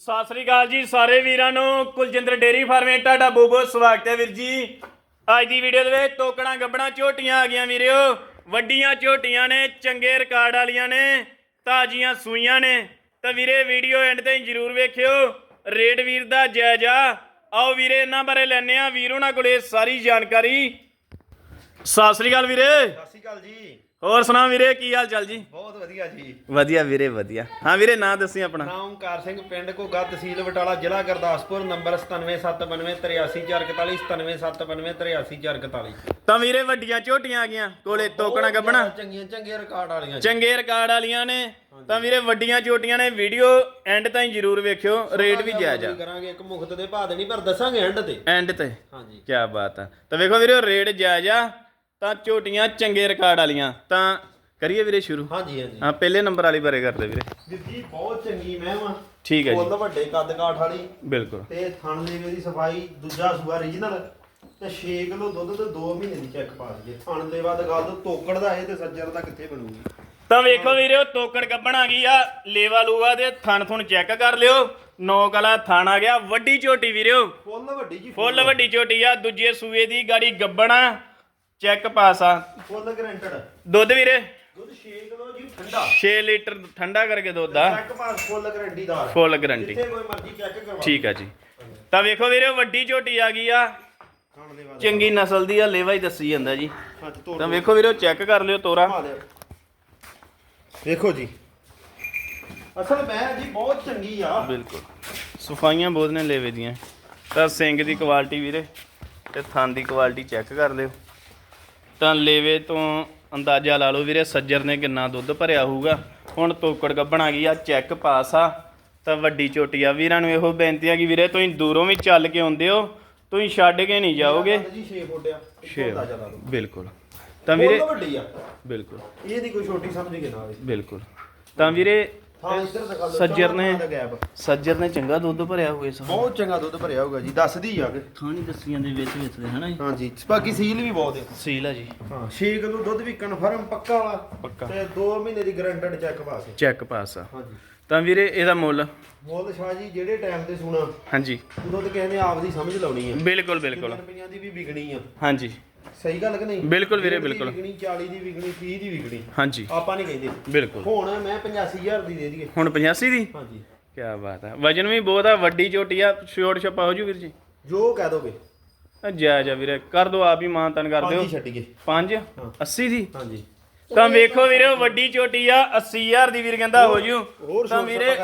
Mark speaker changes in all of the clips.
Speaker 1: ਸਤਿ ਸ੍ਰੀ ਅਕਾਲ ਜੀ ਸਾਰੇ ਵੀਰਾਂ ਨੂੰ। ਕੁਲਜਿੰਦਰ ਡੇਰੀ ਫਾਰਮੇ ਤੁਹਾਡਾ ਬਹੁਤ ਬਹੁਤ ਸਵਾਗਤ ਹੈ ਵੀਰ ਜੀ। ਅੱਜ ਦੀ ਵੀਡੀਓ ਦੇ ਵਿੱਚ ਤੋਕੜਾਂ ਗੱਬਣਾ ਝੋਟੀਆਂ ਆ ਗਈਆਂ ਵੀਰਿਓ। ਵੱਡੀਆਂ ਝੋਟੀਆਂ ਨੇ, ਚੰਗੇ ਰਿਕਾਰਡ ਵਾਲੀਆਂ ਨੇ, ਤਾਜ਼ੀਆਂ ਸੂਈਆਂ ਨੇ। ਤਾਂ ਵੀਰੇ ਵੀਡੀਓ ਐਂਡ 'ਤੇ ਜਰੂਰ ਵੇਖਿਓ। ਰੇਟ ਵੀਰ ਦਾ ਜਾਇਜ਼ਾ। ਆਓ ਵੀਰੇ ਇਹਨਾਂ ਬਾਰੇ ਲੈਣੇ ਆ ਵੀਰ ਉਹਨਾਂ ਕੋਲੇ ਸਾਰੀ ਜਾਣਕਾਰੀ। ਸਤਿ ਸ੍ਰੀ ਅਕਾਲ ਵੀਰੇ।
Speaker 2: ਸਤਿ ਸ਼੍ਰੀ ਅਕਾਲ ਜੀ।
Speaker 1: ਹੋਰ ਸੁਣਾ ਵੀਰੇ ਕੀ ਹਾਲ ਚਾਲ ਜੀ?
Speaker 2: ਬਹੁਤ ਵਧੀਆ ਜੀ।
Speaker 1: ਵਧੀਆ ਵੀਰੇ ਵਧੀਆ। ਹਾਂ ਵੀਰੇ ਨਾਂ ਦੱਸੀ ਆਪਣਾ।
Speaker 2: ਨਾਮ ਓਮਕਾਰ ਸਿੰਘ ਪਿੰਡ ਘੋਗਾ ਤਹਿਸੀਲ ਬਟਾਲਾ ਜ਼ਿਲ੍ਹਾ ਗੁਰਦਾਸਪੁਰ ਨੰਬਰ 9779383441 9779383441
Speaker 1: ਤਾਂ ਵੀਰੇ ਵੱਡੀਆਂ ਝੋਟੀਆਂ ਆ ਗਈਆਂ ਕੋਲੇ ਤੋਕਣਾ ਗੱਬਣਾ।
Speaker 2: ਚੰਗੀਆਂ ਚੰਗੇ ਰਿਕਾਰਡ ਵਾਲੀਆਂ ਜੀ।
Speaker 1: ਚੰਗੇ ਰਿਕਾਰਡ ਵਾਲੀਆਂ ਨੇ। ਤਾਂ ਵੀਰੇ ਵੱਡੀਆਂ ਝੋਟੀਆਂ ਨੇ ਵੀਡੀਓ ਐਂਡ ਤਾਈਂ ਜਰੂਰ ਵੇਖਿਓ ਰੇਟ ਵੀ ਜਾਇਜ਼ ਆ।
Speaker 2: ਕਰਾਂਗੇ ਇੱਕ ਮੁਖਤ ਦੇ ਭਾਅ ਦੇ ਨਹੀਂ ਪਰ ਦੱਸਾਂਗੇ ਐਂਡ ਤੇ।
Speaker 1: ਐਂਡ ਤੇ।
Speaker 2: ਹਾਂਜੀ।
Speaker 1: ਕੀ ਬਾਤ ਆ। ਤਾਂ ਵੇਖੋ ਵੀਰੇ ਰੇਟ ਜਾਇਜ਼ ਆ। ਤਾਂ ਝੋਟੀਆਂ ਚੰਗੇ ਰਿਕਾਰਡ ਵਾਲੀਆਂ। ਤਾਂ ਕਰੀਏ ਵੀਰੇ ਸ਼ੁਰੂ?
Speaker 2: ਹਾਂਜੀ ਹਾਂਜੀ।
Speaker 1: ਹਾਂ ਪਹਿਲੇ ਨੰਬਰ ਵਾਲੀ ਬਾਰੇ ਕਰਦੇ ਵੀਰੇ।
Speaker 2: ਵੀਰ ਜੀ ਬਹੁਤ ਚੰਗੀ ਮੈਂ ਵਾਂ
Speaker 1: ਠੀਕ ਹੈ
Speaker 2: ਫੁੱਲ
Speaker 1: ਜੀ
Speaker 2: ਵੱਡੇ ਕੱਦ ਕਾਠ ਵਾਲੀ।
Speaker 1: ਬਿਲਕੁਲ।
Speaker 2: ਤੇ ਥਣ ਲੇਵੇ ਦੀ ਸਫ਼ਾਈ ਦੂਜਾ ਸੂਆ ਰੀਜਨਲ ਤੇ 6 ਕਿਲੋ ਦੁੱਧ ਤੇ 2 ਮਹੀਨੇ ਦੀ ਚੈੱਕ ਪਾ ਦਈਏ ਥਣ ਲੇਵਾ ਦਿਖਾ ਦੋ ਤੋਕੜ ਦਾ ਇਹ ਤੇ ਸੱਜਰ ਦਾ ਕਿੱਥੇ ਬਣੂਗੀ?
Speaker 1: ਤਾਂ ਵੇਖੋ ਵੀਰੇ ਉਹ ਤੋਕੜ ਗੱਬਣ ਆ ਗਈ ਆ ਲੇਵਾ ਲੂਗਾ ਤੇ ਥਣ ਥੁਣ ਚੈੱਕ ਕਰ ਲਿਓ। ਨੌ ਕਲਾ ਥਣ ਆ ਗਿਆ ਵੱਡੀ ਝੋਟੀ ਵੀਰਿਓ।
Speaker 2: ਫੁੱਲ ਵੱਡੀ ਜੀ
Speaker 1: ਫੁੱਲ ਵੱਡੀ ਝੋਟੀ ਆ ਦੂਜੇ ਸੂਏ ਦੀ ਗਾੜੀ ਗੱਬਣਾ ਚੈੱਕ ਪਾਸ ਆ।
Speaker 2: ਫੁੱਲ ਗਰੰਟਡ
Speaker 1: ਦੁੱਧ ਵੀਰੇ?
Speaker 2: ਦੁੱਧ 6 ਕਿਲੋ ਜੀ ਠੰਡਾ।
Speaker 1: 6 ਲੀਟਰ ਠੰਡਾ ਕਰਕੇ ਦੁੱਧ ਆ।
Speaker 2: ਚੈੱਕ ਪਾਸ ਫੁੱਲ ਗਰੰਟੀ ਦਾ
Speaker 1: ਫੁੱਲ ਗਰੰਟੀ
Speaker 2: ਜਿੱਥੇ ਕੋਈ ਮਰਜ਼ੀ ਚੈੱਕ ਕਰਵਾ
Speaker 1: ਠੀਕ ਆ ਜੀ। ਤਾਂ ਵੇਖੋ ਵੀਰੇ ਵੱਡੀ ਝੋਟੀ ਆ ਗਈ ਆ। ਚੰਗੀ ਨਸਲ ਦੀ ਆ ਲੇਵਾ ਹੀ ਦੱਸੀ ਜਾਂਦਾ ਜੀ। ਤਾਂ ਵੇਖੋ ਵੀਰੇ ਚੈੱਕ ਕਰ ਲਿਓ ਤੋਰਾ।
Speaker 2: ਵੇਖੋ ਜੀ। ਅਸਲ ਮੈਂ ਜੀ ਬਹੁਤ ਚੰਗੀ ਆ।
Speaker 1: ਬਿਲਕੁਲ। ਸਫਾਈਆਂ ਬਹੁਤ ਨੇ ਲੇਵੇ ਦੀਆਂ। ਤਾਂ ਸਿੰਘ ਦੀ ਕੁਆਲਿਟੀ ਵੀਰੇ ਤੇ ਥਣ ਦੀ ਕੁਆਲਿਟੀ ਚੈੱਕ ਕਰ ਲਿਓ। ਤਾਂ ਲੇਵੇ ਤੋਂ ਅੰਦਾਜ਼ਾ ਲਾ ਲਓ ਵੀਰੇ ਸੱਜਰ ਨੇ ਕਿੰਨਾ ਦੁੱਧ ਭਰਿਆ ਹੋਊਗਾ। ਹੁਣ ਤੋਕੜ ਗੱਬਣ ਆ ਗਈ ਆ ਚੈੱਕ ਪਾਸ ਆ। ਤਾਂ ਵੱਡੀ ਝੋਟੀ ਆ ਵੀਰਾਂ ਨੂੰ ਇਹੋ ਬੇਨਤੀ ਆ ਕਿ ਵੀਰੇ ਤੁਸੀਂ ਦੂਰੋਂ ਵੀ ਚੱਲ ਕੇ ਆਉਂਦੇ ਹੋ ਤੁਸੀਂ ਛੱਡ ਕੇ ਨਹੀਂ ਜਾਓਗੇ।
Speaker 2: ਜੀ 6 ਫੁੱਟ ਆ
Speaker 1: ਛੇ
Speaker 2: ਦਾ ਚਲਾ ਲਓ।
Speaker 1: ਬਿਲਕੁਲ। ਤਾਂ ਵੀਰੇ
Speaker 2: ਬਹੁਤ ਵੱਡੀ ਆ।
Speaker 1: ਬਿਲਕੁਲ।
Speaker 2: ਇਹ ਨਹੀਂ ਕੋਈ ਛੋਟੀ ਸਮਝ ਕੇ ਨਾ ਆਵੇ
Speaker 1: ਬਿਲਕੁਲ। ਤਾਂ ਵੀਰੇ
Speaker 2: ਹਾਂ ਇੱਧਰ ਦਿਖਾ ਲਓ
Speaker 1: ਸੱਜਰ ਨੇ- ਸੱਜਰ ਨੇ ਚੰਗਾ ਦੁੱਧ ਭਰਿਆ ਹੋਵੇ ਸਭ
Speaker 2: ਬਹੁਤ ਚੰਗਾ ਦੁੱਧ ਭਰਿਆ ਹੋਊਗਾ ਜੀ ਦੱਸਦੀ ਆ ਕੇ।
Speaker 1: ਥਾਣੀ ਦੱਸੀਆਂ ਦੇ ਵਿੱਚ ਵਿੱਚ ਦੇ ਹਨਾ ਜੀ?
Speaker 2: ਹਾਂਜੀ ਬਾਕੀ ਸੀਲ ਵੀ ਬਹੁਤ ਹੈ
Speaker 1: ਸੀਲ ਆ ਜੀ।
Speaker 2: ਹਾਂ 6 ਕਿਲੋ ਦੁੱਧ ਵੀ ਕਨਫਰਮ ਪੱਕਾ ਵਾ
Speaker 1: ਪੱਕਾ।
Speaker 2: ਤੇ 2 ਮਹੀਨੇ ਦੀ guaranteed check pass
Speaker 1: check pass ਆ।
Speaker 2: ਹਾਂਜੀ
Speaker 1: ਤਾਂ ਵੀਰੇ ਇਹਦਾ ਮੁੱਲ?
Speaker 2: ਮੁੱਲ ਸ਼ਾਹ ਜੀ ਜਿਹੜੇ ਟਾਈਮ ਤੇ ਸੁਣਾ
Speaker 1: ਹਾਂਜੀ।
Speaker 2: ਉਦੋਂ ਤੇ ਕਿਸੇ ਨੇ ਆਪ ਦੀ ਸਮਝ ਲਾਉਣੀ ਆ।
Speaker 1: ਬਿਲਕੁਲ ਬਿਲਕੁਲ।
Speaker 2: ਰੁਪਈਆਂ ਦੀ ਵੀ ਵਿਕਣੀ ਆ।
Speaker 1: ਹਾਂਜੀ।
Speaker 2: ਸਹੀ ਗੱਲ ਕਿ ਨਹੀਂ?
Speaker 1: ਬਿਲਕੁਲ ਵੀਰੇ, ਬਿਲਕੁਲ।
Speaker 2: ਵਿਕਣੀ 40 ਦੀ ਵਿਕਣੀ 30 ਦੀ ਵਿਕਣੀ
Speaker 1: ਹਾਂਜੀ।
Speaker 2: ਆਪਾਂ ਨਹੀਂ ਕਹਿੰਦੇ।
Speaker 1: ਬਿਲਕੁਲ।
Speaker 2: ਹੁਣ ਮੈਂ 85000 ਦੀ ਦੇ ਦਈਏ।
Speaker 1: ਹੁਣ 85 ਦੀ?
Speaker 2: ਹਾਂਜੀ।
Speaker 1: ਕੀ ਬਾਤ ਆ। ਵਜਨ ਵੀ ਬਹੁਤ ਆ ਵੱਡੀ ਝੋਟੀ ਆ ਛੋਟ ਛਪਾ ਹੋ ਜੂ ਵੀਰ ਜੀ?
Speaker 2: ਜੋ ਕਹਿ ਦੋਗੇ।
Speaker 1: ਆ ਜਾਇਜ਼ ਆ ਵੀਰੇ ਕਰ ਦੋ ਆਪ ਹੀ ਮਾਨ ਤਨ ਕਰ
Speaker 2: ਪੰਜ
Speaker 1: ਦਿਓ।
Speaker 2: ਹੀ ਛੱਡੀਏ
Speaker 1: 5 80 ਦੀ?
Speaker 2: ਹਾਂਜੀ।
Speaker 1: ਤਾਂ ਵੇਖੋ ਵੀਰੇ ਉਹ ਵੱਡੀ ਝੋਟੀ ਆ 80000 ਦੀ ਵੀਰ ਕਹਿੰਦਾ ਹੋ ਜੂ।
Speaker 2: ਹੋਰ
Speaker 1: ਤਾਂ ਵੀਰੇ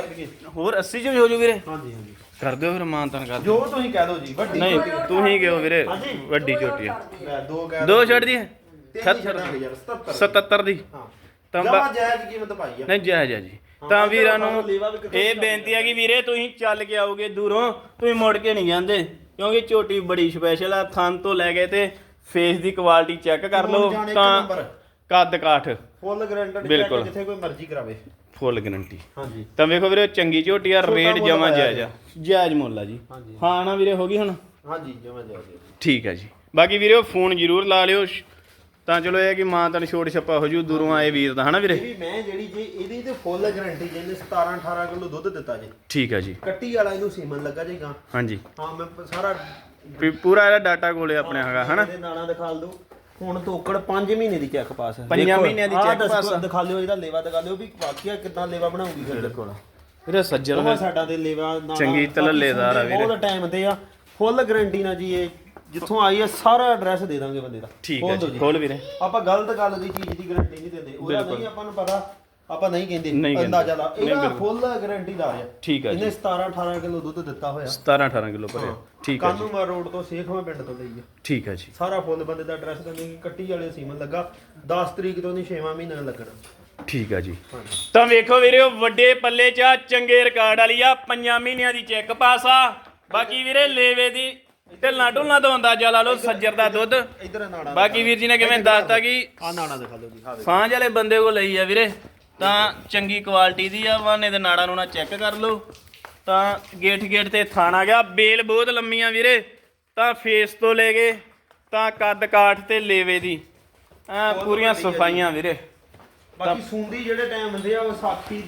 Speaker 1: ਹੋਰ 80 ਚ ਵੀ ਹੋ ਜੂ ਵੀਰੇ।
Speaker 2: ਹਾਂਜੀ ਹਾਂਜੀ।
Speaker 1: ਕਰ ਦਿਓ ਫਿਰ ਮਾਨ ਤਨ ਕਰ ਦਿਓ।
Speaker 2: ਜੋ ਤੁਸੀਂ ਕਹਿ ਦੋ ਜੀ ਵੱਡੀ
Speaker 1: ਨਹੀਂ ਤੂੰ ਹੀ ਗਿਓ ਵੀਰੇ। ਵੱਡੀ ਝੋਟੀ ਆ।
Speaker 2: ਦੋ ਕਹਿ
Speaker 1: ਦੋ ਛੱਡ ਦੀ।
Speaker 2: ਤਿੰਨ ਛੱਡਾਂਗੇ ਯਾਰ 77
Speaker 1: 77 ਦੀ।
Speaker 2: ਹਾਂ।
Speaker 1: ਤਾਂ
Speaker 2: ਜਾਇਜ਼ ਕੀਮਤ ਪਾਈ ਆ।
Speaker 1: ਨਹੀਂ ਜਾਇਜ਼ ਆ ਜੀ। ਤਾਂ ਵੀਰਾਂ ਨੂੰ ਇਹ ਬੇਨਤੀ ਆ ਕਿ ਵੀਰੇ ਤੁਸੀਂ ਚੱਲ ਕੇ ਆਓਗੇ ਦੂਰੋਂ ਤੁਸੀਂ ਮੁੜ ਕੇ ਨਹੀਂ ਜਾਂਦੇ ਕਿਉਂਕਿ ਝੋਟੀ ਬੜੀ ਸਪੈਸ਼ਲ ਆ। ਥਣ ਤੋਂ ਲੈ ਕੇ ਤੇ ਫੇਸ ਦੀ ਕੁਆਲਿਟੀ ਚੈੱਕ ਕਰ ਲਓ। ਤਾਂ। ਕੱਦ ਕਾਠ।
Speaker 2: ਫੁੱਲ ਗਰੰਟਡ
Speaker 1: ਬਿਲਕੁਲ।
Speaker 2: ਜਿੱਥੇ ਕੋਈ ਮਰਜ਼ੀ ਕਰਾਵੇ।
Speaker 1: ਫੁੱਲ ਗਾਰੰਟੀ
Speaker 2: ਹਾਂਜੀ।
Speaker 1: ਤਾਂ ਵੇਖੋ ਵੀਰੇ ਚੰਗੀ ਝੋਟੀ ਆ ਰੇਟ
Speaker 2: ਮੁੱਲ
Speaker 1: ਜਮਾ
Speaker 2: ਪਾਇਆ
Speaker 1: ਜਾਇਜ਼ ਆ। ਜਾਇਜ਼ ਮੁੱਲ ਆ ਜੀ।
Speaker 2: ਹਾਂਜੀ।
Speaker 1: ਹਾਂ ਨਾ ਵੀਰੇ ਹੋ ਗਈ ਹੁਣ?
Speaker 2: ਹਾਂਜੀ ਜਮਾ ਜਾਇਜ਼
Speaker 1: ਠੀਕ ਹੈ ਜੀ। ਬਾਕੀ ਵੀਰੇ ਫੋਨ ਜ਼ਰੂਰ ਲਾ ਲਿਓ। ਸ਼- ਤਾਂ ਚਲੋ ਇਹ ਹੈ ਕਿ ਮਾਂ ਤਨ ਛੋਟ ਛੱਪਾ ਹੋ ਜੂ ਦੂਰੋਂ ਆਏ ਵੀਰ ਦਾ ਹਨਾ
Speaker 2: ਇਹ
Speaker 1: ਵੀਰੇ
Speaker 2: ਵੀ ਮੈਂ ਜਿਹੜੀ ਜੇ ਇਹਦੀ ਤੇ ਫੁੱਲ ਗਰੰਟੀ ਜਿਹਨੇ 17 18 ਕਿਲੋ ਦੁੱਧ ਦਿੱਤਾ ਜੇ।
Speaker 1: ਠੀਕ ਹੈ ਜੀ।
Speaker 2: ਕੱਟੀ ਵਾਲਾ ਇਹਨੂੰ ਸੀਮਨ ਲੱਗਾ ਜੇਗਾ।
Speaker 1: ਹਾਂਜੀ।
Speaker 2: ਹਾਂ ਮੈਂ ਪ- ਸਾਰਾ
Speaker 1: ਵੀ ਪੂਰਾ ਇਹਦਾ ਡਾਟਾ ਕੋਲੇ ਆਪਣੇ ਹੈਗਾ ਹਨਾ?
Speaker 2: ਇਹਦੇ ਨਾਲਾਂ ਦਿਖਾ ਦੋ। ਹੁਣ ਤੋਕੜ 5 ਮਹੀਨੇ ਦੀ ਚੈੱਕ ਪਾਸ ਹੈ।
Speaker 1: ਪੰਜਾਂ ਮਹੀਨਿਆਂ ਦੀ check pass ਆ।
Speaker 2: ਦਿਖਾ ਲਿਓ ਇਹਦਾ ਲੇਵਾ ਦਿਖਾ ਲਿਓ ਵੀ ਵਾਕਿਆ ਕਿੰਨਾ ਲੇਵਾ ਬਣਾਉਗੀ ਫਿਰ।
Speaker 1: ਬਿਲਕੁਲ। ਵੀਰੇ ਸੱਜਰ
Speaker 2: ਉਹ ਸਾਡਾ ਤੇ ਲੇਵਾ ਨਾਲਾਂ-
Speaker 1: ਚੰਗੀ ਤਲੱਲੇਦਾਰ ਆ ਵੀਰੇ।
Speaker 2: ਬਹੁਤ ਟਾਈਮ ਤੇ ਆ। ਫੁੱਲ ਗਰੰਟੀ ਨਾਲ ਜੀ ਇਹ ਜਿੱਥੋਂ ਆਈ ਹੈ ਸਾਰਾ ਐਡਰੈਸ ਦੇ ਦਾਂਗੇ ਬੰਦੇ ਦਾ।
Speaker 1: ਠੀਕ ਹੈ ਜੀ ਖੋਲ ਵੀਰੇ।
Speaker 2: ਆਪਾਂ ਗਲਤ ਗੱਲ ਦੀ ਚੀਜ਼ ਦੀ ਗਾਰੰਟੀ ਨਹੀਂ ਦਿੰਦੇ। ਉਹਦਾ ਨਹੀਂ ਆਪਾਂ ਨੂੰ ਪਤਾ ਆਪਾਂ ਨਹੀਂ ਕਹਿੰਦੇ
Speaker 1: ਨਹੀਂ ਕਹਿੰਦੇ।
Speaker 2: ਅੰਦਾਜ਼ਾ ਲਾ।
Speaker 1: ਨਹੀਂ,
Speaker 2: ਇਹਦਾ
Speaker 1: ਬਿਲਕੁਲ।
Speaker 2: ਫੁੱਲ ਗਾਰੰਟੀ ਦਾ ਆ
Speaker 1: ਠੀਕ ਹੈ ਜੀ।
Speaker 2: ਇਹਨੇ 17 18 ਕਿਲੋ ਦੁੱਧ ਦਿੱਤਾ ਹੋਇਆ।
Speaker 1: 17 18 ਕਿਲੋ ਭਰਿਆ। ਠੀਕ ਹੈ ਜੀ।
Speaker 2: ਕਾਨੂੰਮਾ ਰੋਡ ਤੋਂ ਸੇਖਵਾਂ ਪਿੰਡ ਤੋਂ ਲਈ ਆ।
Speaker 1: ਠੀਕ ਹੈ ਜੀ।
Speaker 2: ਸਾਰਾ ਫੁੱਲ ਬੰਦੇ ਦਾ ਐਡਰੈਸ ਦਿੰਦੇ ਕਿ ਕੱਟੀ ਵਾਲੇ ਸੀਮਨ ਲੱਗਾ। 10 ਤਰੀਕ ਤੋਂ ਨਹੀਂ 6ਵਾਂ ਮਹੀਨਾ ਲੱਗਣਾ।
Speaker 1: ਠੀਕ ਹੈ ਜੀ। ਤਾਂ ਵੇਖੋ ਵੀਰੇ ਉਹ ਵੱਡੇ ਪੱਲੇ 'ਚ ਆ ਚੰਗੇ ਰਿਕਾਰਡ ਵਾਲੀ ਆ। ਪੰਜਾਂ ਮਹੀਨਿਆਂ ਦੀ ਚੈੱਕ ਪਾਸ ਆ। ਬਾਕੀ ਵੀਰੇ ਲੇਵੇ ਦੀ ਢਿੱਲਾਂ ਢੁੱਲਾਂ ਤੋਂ ਅੰਦਾਜ਼ਾ ਲਾ ਲਓ ਸੱਜਰ ਦਾ ਦੁੱਧ।
Speaker 2: ਇਧਰ ਨਾੜਾ
Speaker 1: ਬਾਕੀ ਵੀਰ ਜੀ ਨੇ ਕਿਵੇਂ ਦੱਸਤਾ ਕਿ
Speaker 2: ਆ ਨਾੜਾ ਦਿਖਾ ਲਓ ਜੀ ਹਾਂ
Speaker 1: ਸਾਂਝ ਵਾਲੇ ਬੰਦੇ ਕੋਲ ਲਈ ਆ ਵੀਰੇ। ਤਾਂ ਚੰਗੀ ਕੁਆਲਿਟੀ ਦੀ ਆ ਵਾਨੇ ਦੇ ਨਾੜਾਂ ਨੂੰ ਨਾ ਚੈੱਕ ਕਰ ਲਓ। ਤਾਂ ਗੇਟ ਗੇਟ ਤੇ ਥਾਣ ਆ ਗਿਆ। ਬੇਲ ਬਹੁਤ ਲੰਮੀਆਂ ਵੀਰੇ। ਤਾਂ ਫੇਸ ਤੋਂ ਲੈ ਕੇ ਤਾਂ ਕੱਦ ਕਾਠ ਤੇ ਲੇਵੇ ਦੀ। ਆ ਪੂਰੀਆਂ ਸਫਾਈਆਂ ਵੀਰੇ।
Speaker 2: ਬਾਕੀ ਸੁੰਦੀ ਜਿਹੜੇ ਟਾਈਮ ਹੁੰਦੇ ਆ ਉਹ ਸਾਖੀ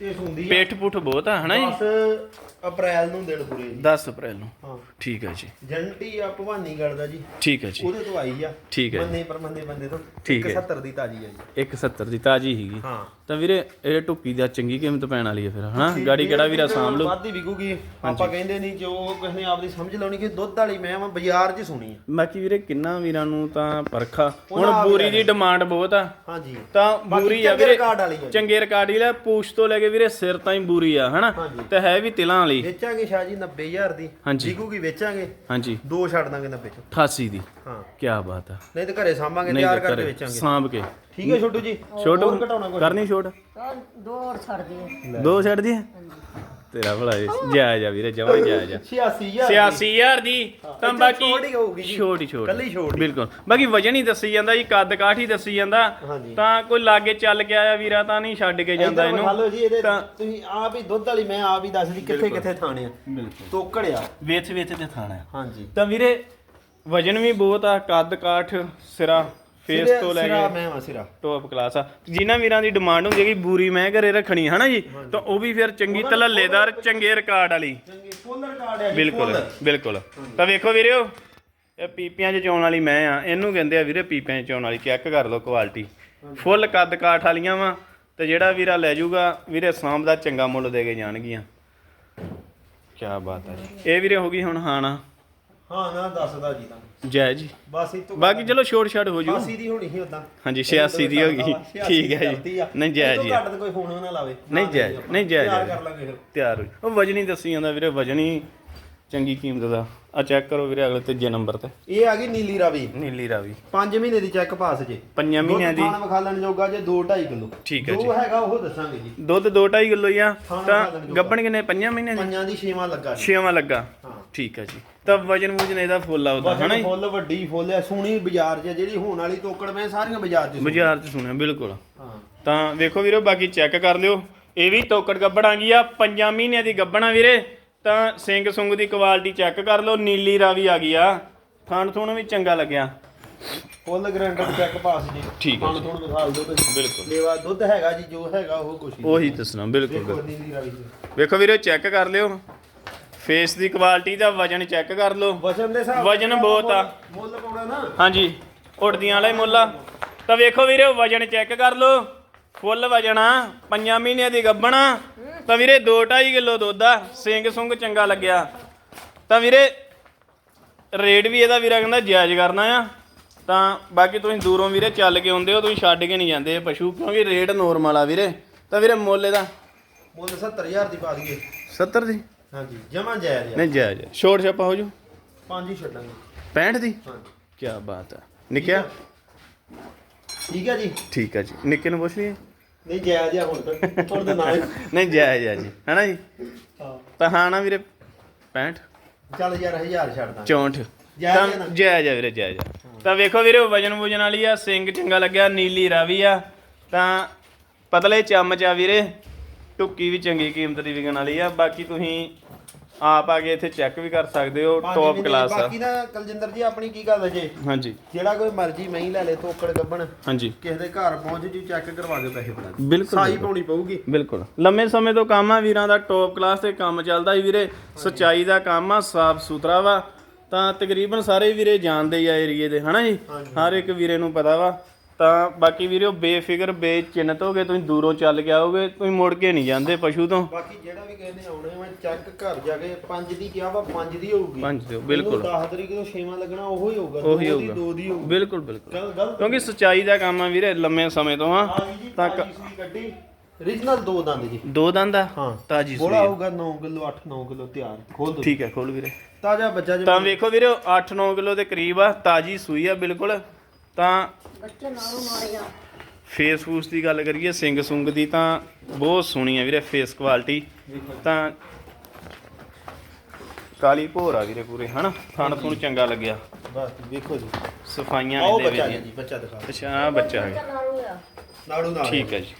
Speaker 2: ਤੇ ਸੁੰਦੀ ਆ।
Speaker 1: ਪੇਠ ਪੁੱਠ ਬਹੁਤ ਆ ਹਨਾ ਜੀ?
Speaker 2: ਬਸ ਅਪ੍ਰੈਲ ਨੂੰ ਦਿਨ ਪੂਰੇ ਜੀ।
Speaker 1: 10 ਅਪ੍ਰੈਲ ਨੂੰ।
Speaker 2: ਹਾਂ।
Speaker 1: ਠੀਕ ਹੈ ਜੀ।
Speaker 2: ਜੰਟੀ ਆ ਭਵਾਨੀਗੜ੍ਹ ਦਾ ਜੀ।
Speaker 1: ਠੀਕ ਹੈ ਜੀ।
Speaker 2: ਉਹਦੇ ਤੋਂ ਆਈ ਆ।
Speaker 1: ਠੀਕ ਹੈ।
Speaker 2: ਮੰਨੇ ਪਰ ਮੰਨੇ ਬੰਦੇ ਤੋਂ।
Speaker 1: ਠੀਕ ਹੈ।
Speaker 2: 170 ਦੀ ਤਾਜੀ ਆ ਜੀ।
Speaker 1: 170 ਦੀ ਤਾਜੀ ਹੀਗੀ
Speaker 2: ਹਾਂ।
Speaker 1: ਤਾਂ ਵੀਰੇ ਇਹ ਟੁੱਕੀ ਦਾ ਚੰਗੀ ਕੀਮਤ ਪੈਣ ਵਾਲੀ ਹੈ ਫਿਰ ਹਨਾ? ਗਾੜੀ ਕਿਹੜਾ ਵੀਰਾ ਸਾਂਭ ਲਓ
Speaker 2: ਵੱਧ ਹੀ ਵਿਕੂਗੀ। ਆਪਾਂ ਕਹਿੰਦੇ ਨਹੀਂ ਜੋ ਕਿਸੇ ਨੇ ਆਪਦੀ ਸਮਝ ਲਾਉਣੀ ਕਿ ਦੁੱਧ ਵਾਲੀ ਮੈਂ ਵਾ ਬਾਜ਼ਾਰ 'ਚ ਸੁਣੀ ਆ।
Speaker 1: ਬਾਕੀ ਵੀਰੇ ਕਿੰਨਾ ਵੀਰਾਂ ਨੂੰ ਤਾਂ ਪਰਖਾ ਹੁਣ ਬੂਰੀ ਦੀ ਡਿਮਾਂਡ ਬਹੁਤ ਆ।
Speaker 2: ਹਾਂਜੀ।
Speaker 1: ਤਾਂ ਬੂਰੀ ਆ
Speaker 2: ਚੰਗੇ
Speaker 1: ਵੀਰੇ।
Speaker 2: ਰਿਕਾਰਡ ਵਾਲੀ ਆ
Speaker 1: ਚੰਗੇ ਰਿਕਾਰਡ ਹੀ ਲੈ ਪੂਛ ਤੋਂ ਲੈ ਕੇ ਵੀਰੇ ਸਿਰ ਤਾਈਂ ਬੂਰੀ ਆ ਹਨਾ?
Speaker 2: ਹਾਂਜੀ।
Speaker 1: ਤੇ ਹੈ ਵੀ ਤਿਲਾਂ ਵਾਲੀ
Speaker 2: ਵੇਚਾਂਗੇ ਸ਼ਾਹ ਜੀ 90000 ਦੀ।
Speaker 1: ਹਾਂਜੀ।
Speaker 2: ਵਿਕੂਗੀ ਵੇਚਾਂਗੇ।
Speaker 1: ਹਾਂਜੀ।
Speaker 2: ਦੋ ਛੱਡ ਦਾਂਗੇ 90 ਚ।
Speaker 1: 88 ਦੀ।
Speaker 2: ਹਾਂ।
Speaker 1: ਕੀ ਬਾਤ ਆ।
Speaker 2: ਨਹੀਂ ਤੇ ਘਰੇ ਸਾਂਭਾਂਗੇ ਤਿਆਰ ਕਰਕੇ
Speaker 1: ਘਰੇ
Speaker 2: ਵੇਚਾਂਗੇ।
Speaker 1: ਸਾਂਭ ਕੇ।
Speaker 2: ਠੀਕ ਹੈ ਛੋਟੂ ਜੀ?
Speaker 1: ਛੋਟੂ? ਕਰਨੀ ਛੋਟ?
Speaker 3: ਦੋ ਹੋਰ ਛੱਡ ਦਿਓ
Speaker 1: ਦੋ ਛੱਡ ਦੀ ਤੇਰਾ ਭਲਾ ਜੀ ਜਾਇਜ਼ ਆ ਵੀਰੇ ਜਮਾ ਜਾਇਜ਼ ਆ
Speaker 2: 86000
Speaker 1: 86000 ਦੀ। ਤਾਂ ਬਾਕੀ
Speaker 2: ਛੋਟ ਹੋਊਗੀ ਜੀ।
Speaker 1: ਛੋਟੀ ਛੋਟ।
Speaker 2: ਕੱਲੀ ਛੋਟ।
Speaker 1: ਬਿਲਕੁਲ। ਬਾਕੀ ਵਜਨ ਹੀ ਦੱਸੀ ਜਾਂਦਾ ਜੀ ਕੱਦ ਕਾਠ ਹੀ ਦੱਸੀ ਜਾਂਦਾ।
Speaker 2: ਹਾਂਜੀ।
Speaker 1: ਤਾਂ ਕੋਈ ਲਾਗੇ ਚੱਲ ਕੇ ਆਇਆ ਵੀਰਾ ਤਾਂ ਨਹੀਂ ਛੱਡ ਕੇ ਜਾਂਦਾ ਇਹਨੂੰ।
Speaker 2: ਜੀ
Speaker 1: ਤਾਂ-
Speaker 2: ਤੁਸੀਂ ਆਪ ਹੀ ਦੁੱਧ ਵਾਲੀ ਮੈਂ ਆਪ ਹੀ ਦੱਸਦੀ ਕਿੱਥੇ ਕਿੱਥੇ ਥਾਣੇ ਆ।
Speaker 1: ਬਿਲਕੁਲ।
Speaker 2: ਤੋਕੜਿਆ
Speaker 1: ਵੇਚ ਵੇਚ ਤੇ ਥਾਣਾ। ਹੈ।
Speaker 2: ਹਾਂਜੀ।
Speaker 1: ਤਾਂ ਵੀਰੇ ਵਜਨ ਵੀ ਬਹੁਤ ਆ ਕੱਦ ਕਾਠ ਸਿਰਾ। ਫੇਸ ਤੋਂ ਲੈ
Speaker 2: ਸਿਰਾ ਮੈਂ ਵਾ ਸਿਰਾ।
Speaker 1: ਟੌਪ ਕਲਾਸ ਆ। ਜਿਨ੍ਹਾਂ ਵੀਰਾਂ ਦੀ ਡਿਮਾਂਡ ਹੁੰਦੀ ਹੈ ਕਿ ਬੂਰੀ ਮੈਂ ਘਰੇ ਰੱਖਣੀ ਹੈ ਨਾ ਜੀ? ਤਾਂ ਉਹ ਵੀ ਫਿਰ ਚੰਗੀ ਤਲੱਲੇਦਾਰ ਚੰਗੇ ਰਿਕਾਰਡ ਵਾਲੀ।
Speaker 2: ਚੰਗੀ ਫੁੱਲ ਰਿਕਾਰਡ ਹੈ
Speaker 1: ਬਿਲਕੁਲ। ਬਿਲਕੁਲ। ਤਾਂ ਵੇਖੋ ਵੀਰਿਓ ਇਹ ਪੀਪੀਆਂ 'ਚ ਚੋਣ ਵਾਲੀ ਮੈਂ ਆ। ਇਹਨੂੰ ਕਹਿੰਦੇ ਆ ਵੀਰੇ ਪੀਪਿਆਂ 'ਚ ਚੋਣ ਵਾਲੀ ਚੈੱਕ ਕਰ ਲਓ ਕੁਆਲਿਟੀ ਫੁੱਲ ਕੱਦ ਕਾਠ ਵਾਲੀਆਂ ਵਾ ਤੇ ਜਿਹੜਾ ਵੀਰਾ ਲੈ ਜਾਊਗਾ ਵੀਰੇ ਸਾਂਭ ਦਾ ਚੰਗਾ ਮੁੱਲ ਦੇ ਕੇ ਜਾਣਗੀਆਂ। ਕੀ ਬਾਤ ਹੈ ਇਹ ਵੀਰੇ ਹੋ ਗਈ ਹੁਣ ਹਾਣਾ।
Speaker 2: ਹਾਂ ਨਾ ਦੱਸਦਾ ਜੀ। ਤਾਂ
Speaker 1: ਜੈ ਜੀ।
Speaker 2: ਬਸ ਇਹ ਤੋਂ
Speaker 1: ਬਾਕੀ ਚਲੋ ਛੋਟ ਛਾੜ ਹੋ ਜੂ।
Speaker 2: ਫਾਸੀ ਦੀ ਹੋਣੀ ਸੀ ਉਦਾਂ
Speaker 1: ਹਾਂਜੀ 86 ਦੀ ਹੋ ਗਈ। ਠੀਕ ਹੈ ਜੀ। ਨਹੀਂ ਜੈ ਜੀ।
Speaker 2: ਘੱਟ ਤਾਂ ਕੋਈ ਫੋਨ ਨਾ ਲਾਵੇ।
Speaker 1: ਨਹੀਂ
Speaker 2: ਆਪਾਂ।
Speaker 1: ਨਹੀਂ ਜਾਇਜ਼,
Speaker 2: ਤਿਆਰ। ਕਰ ਲਾਂਗੇ ਫਿਰ।
Speaker 1: ਤਿਆਰ ਹੋ ਜੀ। ਉਹ ਵਜਨ ਹੀ ਦੱਸੀ ਜਾਂਦਾ ਵੀਰੇ ਵਜਨ ਹੀ ਚੰਗੀ ਕੀਮਤ ਦਾ। ਆ ਚੈੱਕ ਕਰੋ ਵੀਰੇ ਅਗਲੇ ਤੀਜੇ ਨੰਬਰ ਤੇ।
Speaker 2: ਇਹ ਆ ਗਈ ਨੀਲੀ ਰਾਵੀ।
Speaker 1: ਨੀਲੀ ਰਾਵੀ।
Speaker 2: 5 ਮਹੀਨੇ ਦੀ ਚੈੱਕ ਪਾਸ ਜੇ।
Speaker 1: ਪੰਜਾਂ ਮਹੀਨਿਆਂ ਦੀ।
Speaker 2: ਖਾਣ ਵਿਖਾ ਲੈਣ ਜੋਗਾ ਜੇ 2 2.5 ਕਿਲੋ।
Speaker 1: ਠੀਕ ਹੈ
Speaker 2: ਜੋ ਹੈਗਾ ਉਹ ਦੱਸਾਂਗੇ ਜੀ।
Speaker 1: ਦੁੱਧ 2.5 ਕਿਲੋ ਹੀ ਆ। ਤਾਂ। ਗੱਬਣ ਕਿੰਨੇ? ਪੰਜਾਂ ਮਹੀਨਿਆਂ ਦੀ?
Speaker 2: ਪੰਜਾਂ ਦੀ ਛੇਵਾਂ ਲੱਗਾ ਜੀ।
Speaker 1: ਛੇਵਾਂ ਲੱਗਾ।
Speaker 2: ਹਾਂ।
Speaker 1: ਠੀਕ ਹੈ ਜੀ। ਤਾਂ ਵਜਨ ਵੁਜਨ ਇਹਦਾ ਫੁੱਲ ਆਉਦਾ ਹਨਾ
Speaker 2: ਵਜਨ
Speaker 1: ਜੀ?
Speaker 2: ਫੁੱਲ ਵੱਡੀ ਫੁੱਲ ਹੈ ਸੋਹਣੀ ਬਾਜ਼ਾਰ 'ਚ ਜਿਹੜੀ ਹੋਣ ਵਾਲੀ ਤੋਕੜ ਮੈਂ ਸਾਰੀਆਂ ਬਾਜ਼ਾਰ 'ਚ ਸੁਣੀ।
Speaker 1: ਬਾਜ਼ਾਰ 'ਚ ਸੁਣਿਆ ਬਿਲਕੁਲ।
Speaker 2: ਹਾਂ।
Speaker 1: ਤਾਂ ਵੇਖੋ ਵੀਰੋ ਬਾਕੀ ਚੈੱਕ ਕਰ ਲਿਓ। ਇਹ ਵੀ ਤੋਕੜ ਗੱਬਣ ਆ ਗਈ ਆ ਪੰਜਾਂ ਮਹੀਨਿਆਂ ਦੀ ਗੱਬਣ ਆ ਵੀਰੇ। ਤਾਂ ਸਿੰਘ ਸੁੰਗ ਦੀ ਕੁਆਲਿਟੀ ਚੈੱਕ ਕਰ ਲਓ ਨੀਲੀ ਰਾਵੀ ਆ ਗਈ ਆ। ਥਣ ਥੁਣ ਵੀ ਚੰਗਾ ਲੱਗਿਆ।
Speaker 2: ਫੁੱਲ ਗਰੰਟਡ ਚੈੱਕ ਪਾਸ ਜੀ।
Speaker 1: ਠੀਕ ਹੈ
Speaker 2: ਹੁਣ ਤੁਹਾਨੂੰ ਦਿਖਾ ਦਿਓ ਤੁਸੀਂ।
Speaker 1: ਬਿਲਕੁਲ।
Speaker 2: ਲੇਵਾ ਦੁੱਧ ਹੈਗਾ ਜੀ ਜੋ ਹੈਗਾ ਉਹ ਕੁਛ ਹੀ
Speaker 1: ਉਹੀ ਦੱਸਣਾ ਬਿਲਕੁਲ
Speaker 2: ਦੇਖੋ
Speaker 1: ਬਿਲਕੁਲ।
Speaker 2: ਨੀਲੀ ਰਾਵੀ ਜੀ
Speaker 1: ਵੇਖੋ ਵੀਰੋ ਚੈੱਕ ਕਰ ਲਿਓ। ਫੇਸ ਦੀ ਕੁਆਲਿਟੀ ਦਾ ਵਜਨ ਚੈੱਕ ਕਰ ਲਓ।
Speaker 2: ਵਜਨ ਦੇ ਹਿਸਾਬ
Speaker 1: ਵਜਨ
Speaker 2: ਨਾਲ
Speaker 1: ਬਹੁਤ ਆ।
Speaker 2: ਮੁੱਲ ਪਾਉਣਾ ਨਾ।
Speaker 1: ਹਾਂਜੀ ਉੜਦੀਆਂ ਵਾਲੇ ਮੁੱਲ ਆ। ਤਾਂ ਵੇਖੋ ਵੀਰੇ ਵਜਨ ਚੈੱਕ ਕਰ ਲਓ। ਫੁੱਲ ਵਜਨ ਆ ਪੰਜਾਂ ਮਹੀਨਿਆਂ ਦੀ ਗੱਬਣ ਆ। ਤਾਂ ਵੀਰੇ 2.5 ਕਿਲੋ ਦੁੱਧ ਆ। ਸਿੰਘ ਸੁੰਗ ਚੰਗਾ ਲੱਗਿਆ। ਤਾਂ ਵੀਰੇ ਰੇਟ ਵੀ ਇਹਦਾ ਵੀਰਾ ਕਹਿੰਦਾ ਜਾਇਜ਼ ਕਰਨਾ ਆ। ਤਾਂ ਬਾਕੀ ਤੁਸੀਂ ਦੂਰੋਂ ਵੀਰੇ ਚੱਲ ਕੇ ਆਉਂਦੇ ਹੋ ਤੁਸੀਂ ਛੱਡ ਕੇ ਨਹੀਂ ਜਾਂਦੇ ਇਹ ਪਸ਼ੂ ਕਿਉਂਕਿ ਰੇਟ ਨੋਰਮਲ ਆ ਵੀਰੇ। ਤਾਂ ਵੀਰੇ ਮੁੱਲ ਇਹਦਾ?
Speaker 2: ਮੁੱਲ 70000 ਦੀ ਪਾ ਦਈਏ।
Speaker 1: 70 ਦੀ?
Speaker 2: ਹਾਂਜੀ ਜਮਾ ਜਾਇਜ਼ ਆ।
Speaker 1: ਨਹੀਂ ਜਾਇਜ਼ ਛੋਟ ਛਾਪਾ ਹੋ ਜੂ?
Speaker 2: ਪੰਜ ਹੀ ਛੱਡਾਂਗੇ।
Speaker 1: 65 ਦੀ?
Speaker 2: ਹਾਂਜੀ।
Speaker 1: ਕੀ ਬਾਤ ਆ। ਨਿੱਕਿਆ?
Speaker 2: ਠੀਕ ਹੈ ਜੀ?
Speaker 1: ਠੀਕ ਆ ਜੀ। ਨਿੱਕੇ ਨੂੰ ਪੁੱਛ ਲਈਏ?
Speaker 2: ਨਹੀਂ ਜਾਇਜ਼ ਆ ਹੁਣ ਤਾਂ। ਹੁਣ ਤਾਂ ਨਾ ਹੀ।
Speaker 1: ਨਹੀਂ ਜਾਇਜ਼ ਆ ਜੀ। ਹੈਨਾ ਜੀ?
Speaker 2: ਹਾਂ।
Speaker 1: ਤਾਂ ਹਾਂ ਨਾ ਵੀਰੇ 65
Speaker 2: ਚੱਲ ਯਾਰ 1000 ਛੱਡ ਦਾਂਗੇ।
Speaker 1: 64
Speaker 2: ਜਾਇਜ਼
Speaker 1: ਤਾਂ
Speaker 2: ਆ ਨਾ?
Speaker 1: ਜਾਇਜ਼ ਆ ਵੀਰੇ ਜਾਇਜ਼ ਆ। ਤਾਂ ਵੇਖੋ ਵੀਰੇ ਵਜਨ ਵੁਜਨ ਵਾਲੀ ਆ ਸਿੰਘ ਚੰਗਾ ਲੱਗਿਆ ਨੀਲੀ ਰਾਵੀ ਆ। ਤਾਂ ਪਤਲੇ ਚਮਚ ਆ ਵੀਰੇ। ਟੁੱਕੀ ਵੀ ਚੰਗੀ ਕੀਮਤ ਦੀ ਵਿਕਣ ਵਾਲੀ ਆ ਬਾਕੀ ਤੁਸੀਂ ਆਪ ਆ ਕੇ ਇੱਥੇ ਚੈੱਕ ਵੀ ਕਰ ਸਕਦੇ ਹੋ ਟੌਪ ਕਲਾਸ ਆ।
Speaker 2: ਬਾਕੀ ਨਾ ਕਲਜਿੰਦਰ ਜੀ ਆਪਣੀ ਕੀ ਗੱਲ ਹੈ ਜੇ?
Speaker 1: ਹਾਂਜੀ।
Speaker 2: ਜਿਹੜਾ ਕੋਈ ਮਰਜ਼ੀ ਮਹੀਂ ਲੈ ਲੇ ਤੋਕੜ ਗੱਬਣ
Speaker 1: ਹਾਂਜੀ।
Speaker 2: ਕਿਸੇ ਦੇ ਘਰ ਪਹੁੰਚ ਜੀ ਚੈੱਕ ਕਰਵਾ ਕੇ ਪੈਸੇ ਦੇ
Speaker 1: ਬਿਲਕੁਲ
Speaker 2: ਸਾਈ। ਪਾਉਣੀ ਪਊਗੀ।
Speaker 1: ਬਿਲਕੁਲ। ਲੰਮੇ ਸਮੇਂ ਤੋਂ ਕੰਮ ਆ ਵੀਰਾਂ ਦਾ ਟੌਪ ਕਲਾਸ ਤੇ ਕੰਮ ਚੱਲਦਾ ਹੀ ਵੀਰੇ। ਸਚਾਈ ਦਾ ਕੰਮ ਆ ਸਾਫ਼ ਸੁਥਰਾ ਵਾ। ਤਾਂ ਤਕਰੀਬਨ ਸਾਰੇ ਵੀਰੇ ਜਾਣਦੇ ਹੀ ਆ ਏਰੀਏ ਦੇ ਹਨਾ ਜੀ। ਹਰ ਇੱਕ ਵੀਰੇ ਨੂੰ ਪਤਾ ਵਾ। ਤਾਂ ਬਾਕੀ ਵੀਰੋ ਬੇਫਿਕਰ ਬੇਚਿੰਤ ਹੋਗੇ ਤੁਸੀਂ ਦੂਰੋਂ ਚੱਲ ਕੇ ਆਓਗੇ ਤੁਸੀਂ ਮੁੜ ਕੇ ਨਹੀਂ ਜਾਂਦੇ ਪਸ਼ੂ ਤੋਂ।
Speaker 2: ਬਾਕੀ ਜਿਹੜਾ ਵੀ ਕਹਿੰਦੇ ਆਉਣੇ ਮੈਂ ਚੈੱਕ ਘਰ ਜਾ ਕੇ ਪੰਜ ਦੀ ਕਿਹਾ ਵਾ ਪੰਜ ਦੀ ਹੋਊਗੀ।
Speaker 1: ਪੰਜ ਦਿਓ ਬਿਲਕੁਲ।
Speaker 2: 10 ਤਰੀਕ ਤੋਂ ਛੇਵਾਂ ਲੱਗਣਾ ਉਹੀ ਹੋਊਗਾ
Speaker 1: ਉਹੀ
Speaker 2: ਦੋ ਦੀ
Speaker 1: ਹੋਊਗਾ।
Speaker 2: ਦੋ ਦੀ ਹੋਊਗੀ।
Speaker 1: ਬਿਲਕੁਲ ਬਿਲਕੁਲ।
Speaker 2: ਗੱਲ ਗਲਤ
Speaker 1: ਕਿਉਂਕਿ ਸਚਾਈ ਦਾ ਕੰਮ ਆ ਵੀਰੇ ਲੰਮੇ ਸਮੇਂ ਤੋਂ ਆ।
Speaker 2: ਆ ਗਈ ਜੀ
Speaker 1: ਤਾਂ
Speaker 2: ਤਾਜੀ ਸੂਈ ਗੱਡੀ ਰੀਜਨਲ ਦੋ ਦੰਦ ਜੀ।
Speaker 1: ਦੋ ਦੰਦ ਆ?
Speaker 2: ਹਾਂ।
Speaker 1: ਤਾਜੀ ਸੂਈ
Speaker 2: ਬੋਲਾ
Speaker 1: ਆ।
Speaker 2: ਹੋਊਗਾ 9 ਕਿਲੋ 8 9 ਕਿਲੋ ਤਿਆਰ। ਖੋਲ ਦੋ।
Speaker 1: ਠੀਕ ਹੈ ਖੋਲ ਵੀਰੇ।
Speaker 2: ਤਾਜ਼ਾ ਬੱਚਾ ਜੀ
Speaker 1: ਤਾਂ ਵੇਖੋ ਵੀਰੇ 8-9 ਕਿਲੋ ਦੇ ਕਰੀਬ ਆ ਤਾਜੀ ਸੂਈ ਆ ਬਿਲਕੁਲ। ਤਾਂ
Speaker 3: ਬੱਚੇ ਨਾਲੋਂ ਮਾਰਿਆ
Speaker 1: ਫੇਸ ਫੂਸ ਦੀ ਗੱਲ ਕਰੀਏ ਸਿੰਘ ਸੁੰਗ ਦੀ ਤਾਂ ਬਹੁਤ ਸੋਹਣੀ ਆ ਵੀਰੇ ਫੇਸ ਕੁਆਲਿਟੀ ਤਾਂ ਕਾਲੀ ਭੋਰ ਆ ਵੀਰੇ ਪੂਰੇ ਹਨਾ? ਥਣ ਥੁਣ ਚੰਗਾ ਲੱਗਿਆ।
Speaker 2: ਬਸ ਵੇਖੋ ਜੀ।
Speaker 1: ਸਫਾਈਆਂ
Speaker 2: ਆਓ
Speaker 1: ਨੇ ਦੇ
Speaker 2: ਬੱਚਾ
Speaker 1: ਵਿੱਚ
Speaker 2: ਜੀ ਬੱਚਾ ਦਿਖਾ
Speaker 1: ਅੱਛਾ ਆ ਬੱਚਾ ਹੈ।
Speaker 3: ਨਾਲੋਂ ਆ।
Speaker 2: ਨਾੜੂ ਨਾਲ।
Speaker 1: ਠੀਕ ਹੈ ਜੀ।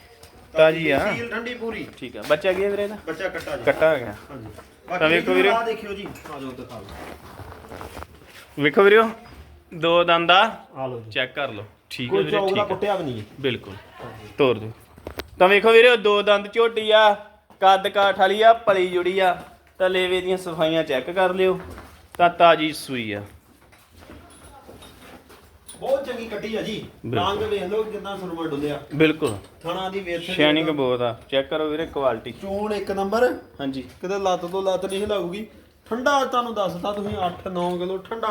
Speaker 1: ਤਾਜੀ ਆ।
Speaker 2: ਸੀਲ ਠੰਡੀ ਪੂਰੀ।
Speaker 1: ਠੀਕ ਆ। ਬੱਚਾ ਗਿਆ ਵੀਰੇ ਇਹਦਾ?
Speaker 2: ਬੱਚਾ ਕੱਟਾ ਜੀ।
Speaker 1: ਕੱਟਾ ਗਿਆ
Speaker 2: ਹਾਂਜੀ।
Speaker 1: ਤਾਂ ਵੇਖੋ ਵੀਰੇ।
Speaker 2: ਆ ਦੇਖਿਓ ਜੀ। ਆ ਜਾਓ ਦਿਖਾ ਲਓ
Speaker 1: ਵੇਖੋ ਵੀਰੇ ਦੋ ਦੰਦ ਆ
Speaker 2: ਲਓ ਜੀ।
Speaker 1: ਚੈੱਕ ਕਰ ਲਓ। ਠੀਕ ਹੈ
Speaker 2: ਕੋਈ
Speaker 1: ਵੀਰੇ
Speaker 2: ਚੌਕ ਦਾ
Speaker 1: ਠੀਕ ਹੈ।
Speaker 2: ਕੁੱਟਿਆ ਵੀ ਨਹੀਂ
Speaker 1: ਬਿਲਕੁਲ। ਤੋਰ ਦਿਓ। ਤਾਂ ਵੇਖੋ ਵੀਰੇ ਦੋ ਦੰਦ ਝੋਟੀ ਆ ਕੱਦ ਕਾਠ ਵਾਲੀ ਆ ਪਲੀ ਜੁੜੀ ਆ ਤਾਂ ਲੇਵੇ ਦੀਆਂ ਸਫਾਈਆਂ ਚੈੱਕ ਕਰ ਲਿਓ ਤਾਂ ਤਾਜੀ ਸੂਈ ਆ।
Speaker 2: ਬਹੁਤ ਚੰਗੀ ਕੱਟੀ ਆ ਜੀ।
Speaker 1: ਬਿਲਕੁਲ।
Speaker 2: ਰੰਗ ਵੇਖ ਲਓ ਕਿੰਨਾ ਸੁਰਮਾ ਡੁੱਲਿਆ।
Speaker 1: ਬਿਲਕੁ
Speaker 2: ਥਣਾ ਦੀ ਵੇਖ
Speaker 1: ਸ਼ਾਈਨਿੰਗ ਬਹੁਤ ਆ। ਚੈੱਕ ਕਰੋ ਵੀਰੇ ਕੁਆਲਿਟੀ
Speaker 2: ਚੋਣ ਇੱਕ ਨੰਬਰ।
Speaker 1: ਹਾਂਜੀ।
Speaker 2: ਕਿਤੇ ਲੱਤ ਤੋਂ ਲੱਤ ਨਹੀਂ ਹਿਲਾਊਗੀ। ਠੰਡਾ ਤੁਹਾਨੂੰ ਦੱਸਦਾ ਤੁਸੀਂ 8-9 ਕਿਲੋ ਠੰਡਾ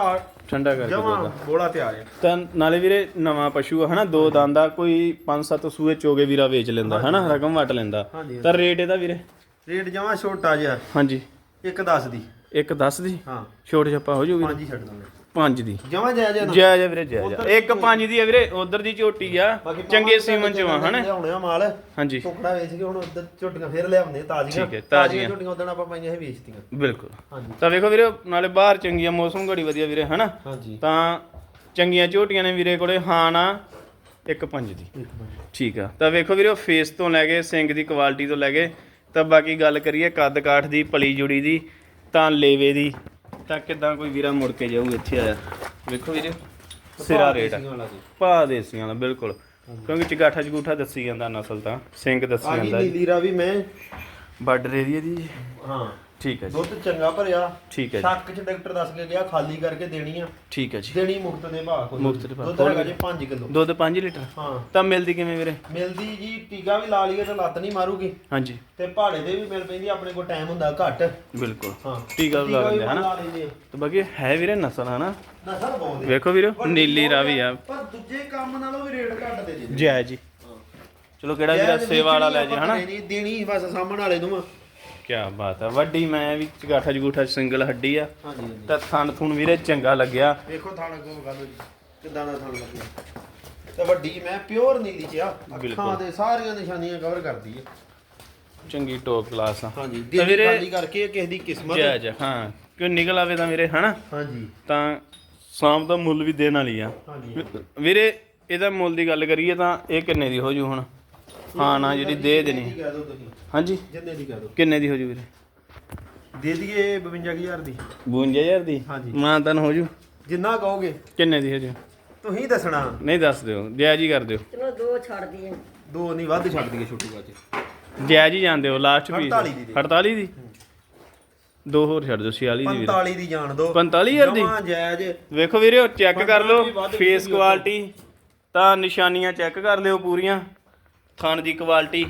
Speaker 1: ਠੰਡਾ ਕਰਕੇ
Speaker 2: ਜਮਾ
Speaker 1: ਦੇਗਾ
Speaker 2: ਬੋਲਾ ਤਿਆਰ ਆ
Speaker 1: ਤਾਂ ਨਾਲੇ ਵੀਰੇ ਨਵਾਂ ਪਸ਼ੂ ਆ ਹਨਾ ਦੋ ਦੰਦਾ ਕੋਈ 5-7 ਸੂਏ ਚੋਗੇ ਵੀਰਾ ਵੇਚ ਲੈਂਦਾ ਹਨਾ ਰਕਮ ਵਟ ਲੈਂਦਾ।
Speaker 2: ਹਾਂਜੀ।
Speaker 1: ਤਾਂ ਰੇਟ ਇਹਦਾ ਵੀਰੇ?
Speaker 2: ਰੇਟ ਜਮਾ ਛੋਟਾ ਜਿਹਾ।
Speaker 1: ਹਾਂਜੀ।
Speaker 2: ਇੱਕ 10 ਦੀ।
Speaker 1: ਇੱਕ 10 ਦੀ?
Speaker 2: ਹਾਂ।
Speaker 1: ਛੋਟ ਛੱਪਾ ਹੋ ਜੂਗੀ
Speaker 2: ਪੰਜ ਹੀ ਛੱਡ ਦਾਂਗੇ
Speaker 1: 5 ਦੀ।
Speaker 2: ਜਮਾ ਜਾਇਜ਼ ਆ ਨਾ?
Speaker 1: ਜੈ ਜੈ ਵੀਰੇ ਜੈ ਜੈ ਇੱਕ 5 ਦੀ ਆ ਵੀਰੇ ਉਧਰ ਦੀ ਝੋਟੀ ਆ।
Speaker 2: ਬਾਕੀ
Speaker 1: ਚੰਗੇ ਸੀਮਨ ਚ ਵਾ ਹਨਾ?
Speaker 2: ਲਿਆਉਣੇ ਆ ਮਾਲ
Speaker 1: ਹਾਂਜੀ।
Speaker 2: ਟੁਕੜਾ ਵੇਚ ਕੇ ਹੁਣ ਉੱਧਰ ਝੋਟੀਆਂ ਫੇਰ ਲਿਆਉਂਦੇ ਤਾਜ਼ੀਆਂ।
Speaker 1: ਠੀਕ ਹੈ, ਤਾਜ਼ੀਆਂ।
Speaker 2: ਝੋਟੀਆਂ ਉਦੋਂ ਆਪਾਂ ਪਾਈਆਂ ਇਹ ਵੇਚਤੀਆਂ।
Speaker 1: ਬਿਲਕੁਲ।
Speaker 2: ਹਾਂਜੀ।
Speaker 1: ਤਾਂ ਵੇਖੋ ਵੀਰੇ ਨਾਲੇ ਬਾਹਰ ਚੰਗੀਆਂ ਮੌਸਮ ਘੜੀ ਵਧੀਆ ਵੀਰੇ ਹਨਾ?
Speaker 2: ਹਾਂਜੀ।
Speaker 1: ਤਾਂ ਚੰਗੀਆਂ ਝੋਟੀਆਂ ਨੇ ਵੀਰੇ ਕੋਲੇ ਹਾਂ ਨਾ ਇੱਕ ਪੰਜ ਦੀ।
Speaker 2: ਇੱਕ ਮਿੰਟ
Speaker 1: ਠੀਕ ਆ। ਤਾਂ ਵੇਖੋ ਵੀਰੇ ਫੇਸ ਤੋਂ ਲੈ ਕੇ ਸਿੰਗ ਦੀ ਕੁਆਲਿਟੀ ਤੋਂ ਲੈ ਕੇ ਤਾਂ ਬਾਕੀ ਗੱਲ ਕਰੀਏ ਕੱਦ ਕਾਠ ਦੀ ਪਲੀ ਜੁੜੀ ਦੀ ਤਾਂ ਲੇਵੇ ਦੀ ਤਾਂ ਕਿਦਾਂ ਕੋਈ ਵੀਰਾ ਮੁੜ ਕੇ ਜਾਊ ਇੱਥੇ ਆਇਆ? ਵੇਖੋ ਵੀਰੇ ਸਿਰਾ ਰੇਟ ਆ। ਭਾ ਦੇਸੀਆਂ ਦਾ ਬਿਲਕੁਲ। ਕਿਉਂਕਿ ਚਗਾਠਾ ਚਗੂਠਾ ਦੱਸੀ ਜਾਂਦਾ ਨਸਲ ਤਾਂ ਸਿੰਘ ਦੱਸੀ ਜਾਂਦਾ
Speaker 2: ਨੀਲੀ ਰਾਵੀ ਮੈਂ।
Speaker 1: ਬਾਰਡਰ ਏਰੀਆ ਦੀ
Speaker 2: ਹਾਂ।
Speaker 1: ਠੀਕ ਹੈ ਜੀ।
Speaker 2: ਦੁੱਧ ਚੰਗਾ ਭਰਿਆ।
Speaker 1: ਠੀਕ ਹੈ ਜੀ।
Speaker 2: ਸ਼ੱਕ ਚ ਡਾਕਟਰ ਦੱਸ ਕੇ ਗਿਆ ਖਾਲੀ ਕਰਕੇ ਦੇਣੀ ਆ।
Speaker 1: ਠੀਕ ਹੈ ਜੀ।
Speaker 2: ਦੇਣੀ ਮੁਕਤ ਦੇ ਭਾਅ ਕੋਲ
Speaker 1: ਮੁਫ਼ਤ ਦੇ ਭਾਅ।
Speaker 2: ਦੁੱਧ ਹੈਗਾ ਜੀ 5 ਕਿਲੋ।
Speaker 1: ਦੁੱਧ 5 ਲੀਟਰ?
Speaker 2: ਹਾਂ।
Speaker 1: ਤਾਂ ਮਿਲਦੀ ਕਿਵੇਂ ਵੀਰੇ?
Speaker 2: ਮਿਲਦੀ ਜੀ ਟੀਕਾ ਵੀ ਲਾ ਲਈਏ ਤਾਂ ਲੱਤ ਨਹੀਂ ਮਾਰੂਗੀ।
Speaker 1: ਹਾਂਜੀ।
Speaker 2: ਤੇ ਪਹਾੜੇ ਦੇ ਵੀ ਮਿਲ ਪੈਂਦੀ ਆਪਣੇ ਕੋਲ ਟਾਈਮ ਹੁੰਦਾ ਘੱਟ।
Speaker 1: ਬਿਲਕੁਲ।
Speaker 2: ਹਾਂ।
Speaker 1: ਟੀਕਾ ਵੀ ਲਾ ਲੈਂਦੇ ਹਨਾ?
Speaker 2: ਆ।
Speaker 1: ਤਾਂ ਬਾਕੀ ਹੈ ਵੀਰੇ ਨਸਲ ਹਨਾ?
Speaker 2: ਨਸਲ ਬਹੁਤ ਹੈ।
Speaker 1: ਵੇਖੋ ਵੀਰੇ ਨੀਲੀ ਰਾਵੀ ਆ।
Speaker 2: ਪਰ ਦੂਜੇ ਕੰਮ ਨਾਲੋਂ ਵੀ ਰੇਟ ਘੱਟ ਦੇ ਜੀ।
Speaker 1: ਜੈ ਜੀ। ਚਲੋ ਕਿਹੜਾ ਵੀਰਾ ਸੇਵਾ ਵਾਲਾ ਲੈ ਜੇ ਹਨਾ?
Speaker 2: ਦੇਣੀ ਬਸ ਸਾਹਮਣ ਵਾਲੇ ਨੂੰ
Speaker 1: ਕੀ ਬਾਤ ਹੈ ਵੱਡੀ ਮੈਂ ਵੀ ਚਗਾਠਾ ਜਗੂਠਾ ਸਿੰਗਲ ਹੱਡੀ ਆ।
Speaker 2: ਹਾਂਜੀ ਹਾਂਜੀ।
Speaker 1: ਤਾਂ ਥਣ ਥੁਣ ਵੀਰੇ ਚੰਗਾ ਲੱਗਿਆ।
Speaker 2: ਵੇਖੋ ਥਾਣਾ ਕੋ ਗੱਲ ਜੀ ਕਿੱਦਾਂ ਦਾ ਥਾਣਾ ਲੱਗਿਆ। ਤੇ ਵੱਡੀ ਮੈਂ ਪਿਓਰ ਨੀਲੀ ਚ ਆ। ਅੱਖਾਂ। ਦੇ ਸਾਰੀਆਂ ਨਿਸ਼ਾਨੀਆਂ ਕਵਰ ਕਰਦੀ ਹੈ
Speaker 1: ਚੰਗੀ ਟੋਪ ਕਲਾਸ ਆ।
Speaker 2: ਹਾਂਜੀ ਦਿਲ ਖਾਲੀ ਕਰਕੇ ਕਿਸੇ ਦੀ ਕਿਸਮਤ।
Speaker 1: ਜੈ ਜੈ ਹਾਂ। ਕਿ ਨਿਕਲ ਆਵੇ ਤਾਂ ਵੀਰੇ ਹਨਾ?
Speaker 2: ਹਾਂਜੀ।
Speaker 1: ਤਾਂ ਸ਼ਾਮ ਦਾ ਮੁੱਲ ਵੀ ਦੇਣ ਵਾਲੀ ਆ। ਵੀਰੇ ਇਹਦਾ ਮੁੱਲ ਦੀ ਗੱਲ ਕਰੀਏ ਤਾਂ ਇਹ ਕਿੰਨੇ ਦੀ ਹੋ ਜੂ ਹੁਣ? ਹਾਂ ਨਾ ਜਿਹੜੀ ਦੇ ਦੇਣੀ।
Speaker 2: ਕਹਿ ਦਿਓ ਤੁਸੀਂ।
Speaker 1: ਹਾਂਜੀ।
Speaker 2: ਜਿੰਨੇ ਦੀ ਕਹਿ ਦਿਓ
Speaker 1: ਕਿੰਨੇ ਦੀ ਹੋ ਜੂ ਵੀਰੇ?
Speaker 2: ਦੇ ਦਈਏ 52000 ਦੀ।
Speaker 1: 52000 ਦੀ?
Speaker 2: ਹਾਂਜੀ।
Speaker 1: ਮਾਂ ਤਾਂ ਹੋ ਜੂ।
Speaker 2: ਜਿੰਨਾ ਕਹੋਗੇ।
Speaker 1: ਕਿੰਨੇ ਦੀ ਹੋ ਜੂ?
Speaker 2: ਤੁਸੀਂ ਦੱਸਣਾ।
Speaker 1: ਨਹੀਂ ਦੱਸ ਦਿਓ। ਜਾਇਜ਼ ਹੀ ਕਰ ਦਿਓ।
Speaker 3: ਚਲੋ ਦੋ ਛੱਡ ਦਈਏ।
Speaker 2: ਦੋ ਨਹੀਂ ਵੱਧ ਛੱਡ ਦਈਏ ਛੋਟੂ ਬਾਅਦ
Speaker 1: ਜਾਇਜ਼ ਹੀ ਜਾਂਦੇ ਹੋ ਲਾਸਟ ਪੀਸ
Speaker 2: 48 ਦੀ। ਦੇ।
Speaker 1: 48 ਦੀ? ਦੋ ਹੋਰ ਛੱਡ ਦਿਓ 46 ਦੀ ਵੀਰੇ।
Speaker 2: 45 ਦੀ ਜਾਣ ਦੋ
Speaker 1: 45000 ਦੀ?
Speaker 2: ਜਮਾਂ ਜਾਇਜ਼।
Speaker 1: ਵੇਖੋ ਵੀਰੇ ਚੈੱਕ ਕਰ ਲਓ। ਫੇਸ ਕੁਆਲਿਟੀ ਤਾਂ ਨਿਸ਼ਾਨੀਆਂ ਚੈੱਕ ਕਰ ਲਿਓ ਪੂਰੀਆਂ। ਥਣ ਦੀ ਕੁਆਲਿਟੀ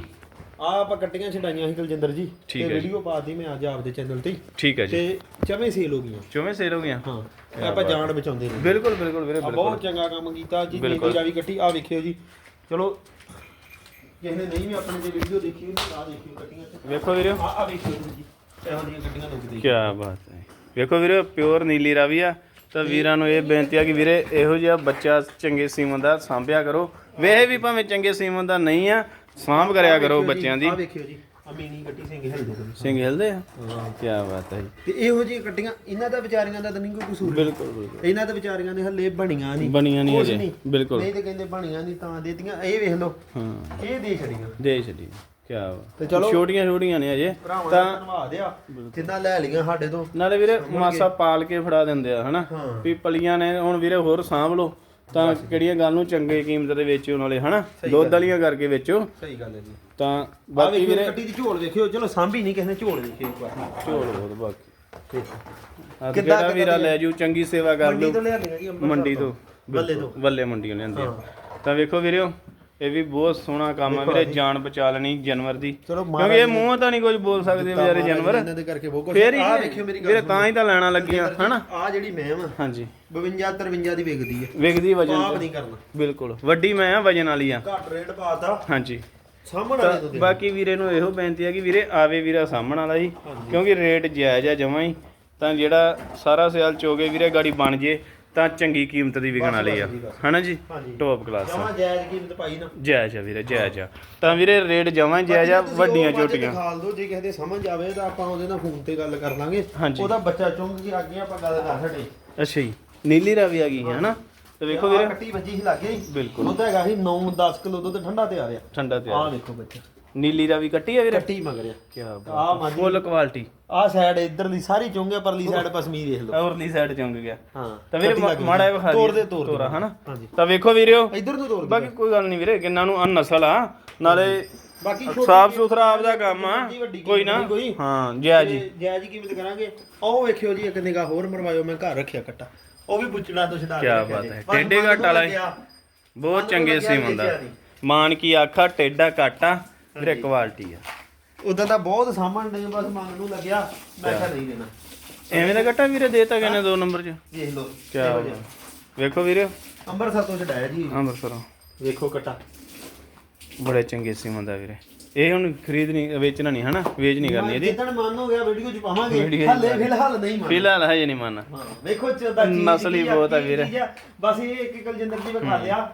Speaker 2: ਆ ਆਪਾਂ ਕੱਟੀਆਂ ਛਡਾਈਆਂ ਸੀ ਕੁਲਜਿੰਦਰ ਜੀ।
Speaker 1: ਠੀਕ ਹੈ ਜੀ।
Speaker 2: ਵੀਡੀਓ ਪਾਤੀ ਮੈਂ ਅੱਜ ਆਪਦੇ ਚੈਨਲ ਤੇ
Speaker 1: ਠੀਕ ਹੈ ਜੀ।
Speaker 2: ਤੇ ਚਵੇਂ ਸੇਲ ਹੋ ਗਈਆਂ।
Speaker 1: ਚੋਵੇਂ ਸੇਲ ਹੋ ਗਿਆ
Speaker 2: ਹਾਂ ਇਹ ਆਪਾਂ ਜਾਣ ਬਚਾਉਂਦੇ ਨੇ।
Speaker 1: ਬਿਲਕੁਲ ਬਿਲਕੁਲ ਵੀਰੇ
Speaker 2: ਆ
Speaker 1: ਬਿਲਕੁਲ।
Speaker 2: ਬਹੁਤ ਚੰਗਾ ਕੰਮ ਕੀਤਾ ਜੀ
Speaker 1: ਬਿਲਕੁਲ।
Speaker 2: ਨੀਲੀ ਰਾਵੀ ਕੱਟੀ ਆ ਵੇਖਿਓ ਜੀ। ਚਲੋ ਕਿਸੇ ਨੇ ਨਹੀਂ ਵੀ ਆਪਣੇ ਤੇ ਵੀਡੀਓ ਦੇਖੀ ਉਹਨੇ ਆ ਦੇਖਿਓ ਕੱਟੀਆਂ
Speaker 1: ਵੇਖੋ ਵੀਰੇ।
Speaker 2: ਆ ਆ ਵੇਖਿਓ ਜੀ। ਇਹੋ ਜਿਹੀਆਂ ਕੱਟੀਆਂ ਲੋਕ ਦੇਖ
Speaker 1: ਕੀ ਬਾਤ ਹੈ। ਵੇਖੋ ਵੀਰੇ ਪਿਓਰ ਨੀਲੀ ਰਾਵੀ ਆ। ਤਾਂ ਵੀਰਾਂ ਨੂੰ ਇਹ ਬੇਨਤੀ ਆ ਕਿ ਵੀਰੇ ਇਹੋ ਜਿਹਾ ਬੱਚਾ ਚੰਗੇ ਸੀਮਨ ਦਾ ਸਾਂਭਿਆ ਕਰੋ। ਵੇਹ ਵੀ ਭਾਵੇਂ ਚੰਗੇ ਸੀਮਨ ਦਾ ਨਹੀਂ ਆ ਸਾਂਭ ਕਰਿਆ ਕਰੋ ਬੱਚਿਆਂ ਦੀ।
Speaker 2: ਆ ਵੇਖਿਓ ਜੀ ਆ ਮੀਨੀ ਕੱਟੀ ਸਿੰਘ ਹਿਲਦੇ ਨੇ
Speaker 1: ਸਿੰਘ ਹਿਲਦੇ ਆ? ਕੀ ਬਾਤ ਹੈ ਜੀ।
Speaker 2: ਤੇ ਇਹੋ ਜਿਹੀਆਂ ਕੱਟੀਆਂ ਇਹਨਾਂ ਦਾ ਵਿਚਾਰੀਆਂ ਦਾ ਤਾਂ ਨਹੀਂ ਕੋਈ ਕਸੂਰ।
Speaker 1: ਬਿਲਕੁਲ ਬਿਲਕੁਲ।
Speaker 2: ਇਹਨਾਂ ਦੇ ਵਿਚਾਰੀਆਂ ਦੇ ਹੱਲੇ ਬਣੀਆਂ ਨਹੀਂ।
Speaker 1: ਬਣੀਆਂ ਨਹੀਂ
Speaker 2: ਕੁਛ
Speaker 1: ਅਜੇ। ਬਿਲਕੁਲ।
Speaker 2: ਨਹੀਂ ਤੇ ਕਹਿੰਦੇ ਬਣੀਆਂ ਨਹੀਂ ਤਾਂ ਦੇਤੀਆਂ। ਇਹ ਵੇਖ ਲਓ।
Speaker 1: ਹਾਂ।
Speaker 2: ਇਹ ਦੇ ਛੜੀਆਂ
Speaker 1: ਦੇ ਛੱਡੀ। ਕੀ
Speaker 2: ਤੇ
Speaker 1: ਬਾਤ
Speaker 2: ਚਲੋ-
Speaker 1: ਛੋਟੀਆਂ ਛੋਟੀਆਂ ਨੇ ਅਜੇ
Speaker 2: ਭਰਾਵਾਂ ਦਾ
Speaker 1: ਤਾਂ
Speaker 2: ਧੰਨਵਾਦ ਆ। ਜਿੰਨਾ ਲੈ ਲਈਆਂ ਸਾਡੇ ਤੋਂ।
Speaker 1: ਨਾਲੇ ਵੀਰੇ ਮਾਸਾ ਪਾਲ ਕੇ ਫੜਾ ਦਿੰਦੇ ਆ ਹਨਾ। ਵੀ ਪਲੀਆਂ ਨੇ ਹੁਣ ਵੀਰੇ ਹੋਰ ਸਾਂਭ ਲਓ। ਤਾਂ ਕਿਹੜੀਆਂ ਗੱਲ ਨੂੰ ਚੰਗੇ ਕੀਮਤ ਦੇ ਵੇਚੋ ਨਾਲੇ ਹਨਾ? ਦੁੱਧ ਵਾਲੀਆਂ ਕਰਕੇ ਵੇਚੋ।
Speaker 2: ਸਹੀ ਗੱਲ ਹੈ ਜੀ।
Speaker 1: ਤਾਂ ਬਾਕੀ ਵੀਰੇ
Speaker 2: ਕੱਟੀ ਦੀ ਝੋਲ ਵੇਖਿਓ। ਚਲੋ ਸਾਂਭੀ ਨਹੀਂ ਕਿਸੇ ਨੇ ਝੋਲ ਵੇਖਿਓ ਇੱਕ ਵਾਰ।
Speaker 1: ਝੋਲ ਬਹੁਤ ਬਾਕੀ।
Speaker 2: ਕਿੱਦਾਂ
Speaker 1: ਵੀਰਾ ਲੈ ਜੂ ਚੰਗੀ ਸੇਵਾ ਕਰ
Speaker 2: ਮੰਡੀ
Speaker 1: ਲਓ
Speaker 2: ਤੋਂ ਜੀ ਅੰਮ੍ਰਿਤਸਰ
Speaker 1: ਮੰਡੀ ਤੋਂ?
Speaker 2: ਬੱਲੇ ਤੋਂ।
Speaker 1: ਬੱਲੇ ਮੰਡੀੋਂ ਲਿਆਂਦੇ ਆ। ਤਾਂ ਵੇਖੋ ਵੀਰਿਓ ਇਹ ਵੀ ਬਹੁਤ ਸੋਹਣਾ ਕੰਮ ਆ ਵੀਰੇ ਜਾਨ ਬਚਾ ਲੈਣੀ ਜਾਨਵਰ ਦੀ। ਕਿਉਂਕਿ ਇਹ ਮੂੰਹ ਤਾਂ ਨਹੀਂ ਕੁਝ ਬੋਲ ਸਕਦੇ ਵਿਚਾਰੇ ਜਾਨਵਰ।
Speaker 2: ਇਹਨਾਂ ਦੇ ਕਰਕੇ ਬਹੁਤ ਕੁਝ
Speaker 1: ਫੇਰ ਹੀ
Speaker 2: ਆ ਵੇਖਿਓ ਮੇਰੀ
Speaker 1: ਵੀਰੇ ਤਾਂ ਹੀ ਤਾਂ ਲੈਣਾ ਲੱਗੀਆਂ ਹਨਾ?
Speaker 2: ਆ ਜਿਹੜੀ ਮੈਂ ਵਾ
Speaker 1: ਹਾਂਜੀ।
Speaker 2: 52 53 ਦੀ ਵਿਕਦੀ ਹੈ ਆਪ
Speaker 1: ਵਜਨ
Speaker 2: ਨਹੀਂ ਕਰਨਾ।
Speaker 1: ਬਿਲਕੁਲ। ਵੱਡੀ ਮੈਂ ਆ ਵਜਨ ਵਾਲੀ ਆ।
Speaker 2: ਘੱਟ ਰੇਟ ਪਾਤਾ।
Speaker 1: ਹਾਂਜੀ।
Speaker 2: ਸਾਹਮਣੇ ਵਾਲੇ ਤੋਂ
Speaker 1: ਬਾਕੀ ਵੀਰੇ ਨੂੰ ਇਹੋ ਬੇਨਤੀ ਹੈ ਕਿ ਵੀਰੇ ਆਵੇ ਵੀਰਾ ਸਾਹਮਣ ਵਾਲਾ ਹੀ ਕਿਉਂਕਿ ਰੇਟ ਜਾਇਜ਼ ਆ ਜਮਾਂ ਹੀ। ਤਾਂ ਜਿਹੜਾ ਸਾਰਾ ਸਿਆਲ ਚੋਗੇ ਵੀਰੇ ਗਾੜੀ ਬਣ ਜੇ। ਤਾਂ ਚੰਗੀ ਕੀਮਤ ਦੀ ਵਿਕਣ ਵਾਲੀ ਆ। ਹਨਾ ਜੀ? ਟੌਪ ਕਲਾਸ ਆ।
Speaker 2: ਜਮਾ ਜਾਇਜ਼ ਕੀਮਤ ਪਾਈ ਨਾ।
Speaker 1: ਜਾਇਜ਼ ਆ ਵੀਰੇ ਜਾਇਜ਼ ਆ। ਤਾਂ ਵੀਰੇ ਰੇਟ ਜਮਾਂ ਹੀ ਜਾਇਜ਼ ਆ ਵੱਡੀਆਂ
Speaker 2: ਉਹ
Speaker 1: ਝੋਟੀਆਂ।
Speaker 2: ਦਿਖਾ ਦਿਓ ਜੇ ਕਿਸੇ ਦੇ ਸਮਝ ਆਵੇ ਤਾਂ ਆਪਾਂ ਉਹਦੇ ਨਾਲ ਫੋਨ ਤੇ ਗੱਲ ਕਰ ਲਾਂਗੇ। ਉਹਦਾ ਬੱਚਾ ਚੁੰਗ ਕੇ ਅੱਗੇ ਆਪਾਂ ਗੱਲ ਕਰ ਛੱਡੇ
Speaker 1: ਅੱਛਾ ਜੀ। ਨੀਲੀ ਰਾਵੀ ਆ ਗਈ ਹੈ ਨਾ ਤੇ ਵੇਖੋ ਵੀਰੇ।
Speaker 2: ਕੱਟੀ ਵੱਜੀ ਸੀ ਲੱਗੇ
Speaker 1: ਬਿਲਕੁਲ।
Speaker 2: ਦੁੱਧ ਹੈਗਾ ਸੀ 9 10 ਕਿਲੋ ਦੁੱਧ ਠੰਡਾ ਤੇ ਆ। ਰਿਹਾ
Speaker 1: ਠੰਡਾ ਤੇ
Speaker 2: ਆਹ ਵੇਖੋ ਬੱਚਾ।
Speaker 1: ਨੀਲੀ ਰਾਵੀ ਕੱਟੀ ਆ ਵੀਰੇ?
Speaker 2: ਕੱਟੀ ਮੰਗ ਰਿਹਾ
Speaker 1: ਕੀ
Speaker 2: ਮੱਝ
Speaker 1: ਫੁੱਲ ਕੁਆਲਿਟੀ
Speaker 2: ਆਹ ਸਾਈਡ ਇਧਰਲੀ ਸਾਰੀ ਚੁੰਗੇ ਪਰਲੀ ਸਾਈਡ ਪਸਮੀ ਦੇਖ ਲਓ।
Speaker 1: ਔਰਲੀ ਸਾਈਡ ਚੁੰਗ ਗਿਆ।
Speaker 2: ਹਾਂ
Speaker 1: ਤਾਂ ਵੀਰੇ। ਮਾੜਾ ਜਿਹਾ ਵਿਖਾ ਦਈਏ।
Speaker 2: ਦੇ
Speaker 1: ਤੋਰਾ
Speaker 2: ਦੇ।
Speaker 1: ਹਨਾ? ਤਾਂ ਵੇਖੋ ਵੀਰਿਓ
Speaker 2: ਇਧਰ ਨੂੰ ਦੇ
Speaker 1: ਬਾਕੀ ਕੋਈ ਗੱਲ ਨਹੀਂ ਵੀਰੇ ਕਿੰਨਾਂ ਨੂੰ ਅਨ ਨਸਲ ਆ। ਨਾਲੇ
Speaker 2: ਬਾਕੀ ਛੋਟੀ
Speaker 1: ਸਾਫ਼ ਸੁਥਰਾ ਆਪਦਾ ਕੰਮ ਆ। ਕੋਈ ਨਾ। ਹਾਂ ਜੈ ਜੀ।
Speaker 2: ਤੇ ਜਾਇਜ਼ ਕੀਮਤ ਕਰਾਂਗੇ? ਉਹ ਵੇਖਿਓ ਜੀ ਇੱਕ ਨਿਗਾਹ ਹੋਰ ਮਰਵਾਇਓ ਮੈਂ ਘਰ ਰੱਖਿਆ ਕੱਟਾ। ਉਹ ਵੀ ਪੁੱਛਣਾ ਤੋਂ ਛਡਾ
Speaker 1: ਕਿਆ ਬਾਤ ਹੈ। ਟੇਢੇ ਘੱਟ ਵਾਲਾ। ਬਹੁਤ ਚੰਗੇ ਸੀ ਹੁੰਦਾ ਮਾਨ ਕੀ ਆਖਾ ਟੇਡਾ ਕਾਟਾ ਵੀਰੇ ਕੁਆਲਿਟੀ ਆ।
Speaker 2: ਉਦੋਂ ਤਾਂ ਬਹੁਤ ਸਾਹਮਣ ਨੇ ਬਸ ਮੰਗ ਨੂੰ ਲੱਗਿਆ ਮੈਂ ਕਿਹਾ ਨਹੀਂ ਦੇਣਾ।
Speaker 1: ਐਵੇਂ ਦਾ ਘਟਾ ਵੀਰੇ ਦੇਤਾ ਕਿਨੇ ਦੋ ਨੰਬਰ 'ਚ।
Speaker 2: ਦੇਖ ਲਓ
Speaker 1: ਕਿਆ ਵੇਖੋ ਵੀਰੇ।
Speaker 2: ਅੰਮ੍ਰਿਤਸਰ ਤੋਂ ਛਡਾਇਆ ਜੀ
Speaker 1: ਅੰਮ੍ਰਿਤਸਰੋਂ।
Speaker 2: ਵੇਖੋ ਕੱਟਾ
Speaker 1: ਬੜੇ ਚੰਗੇ ਸੀ ਹੁੰਦਾ ਵੀਰੇ। ਇਹ ਹੁਣ ਖਰੀਦ ਨਹੀਂ ਵੇਚਣਾ ਨਹੀਂ ਹਨਾ? ਵੇਚ ਨਹੀਂ ਕਰਨੀ ਇਹਦੀ।
Speaker 2: ਜਿੱਦਣ ਮਨ ਹੋ ਗਿਆ ਵੀਡੀਓ ਚ ਪਾਵਾਂਗੇ।
Speaker 1: ਚ
Speaker 2: ਹਾਲੇ ਫਿਲਹਾਲ ਨਹੀਂ ਮਨ।
Speaker 1: ਫਿਲਹਾਲ ਹਜੇ ਨਹੀਂ ਮੰਨ।
Speaker 2: ਹਾਂ ਵੇਖੋ ਚੰਦਾ
Speaker 1: ਨਸਲੀ ਬਹੁਤ ਆ ਵੀਰੇ।
Speaker 2: ਬਸ ਇਹ ਇੱਕ ਇੱਕ ਜਿੰਦਰ ਜੀ ਵਿਖਾ ਲਿਆ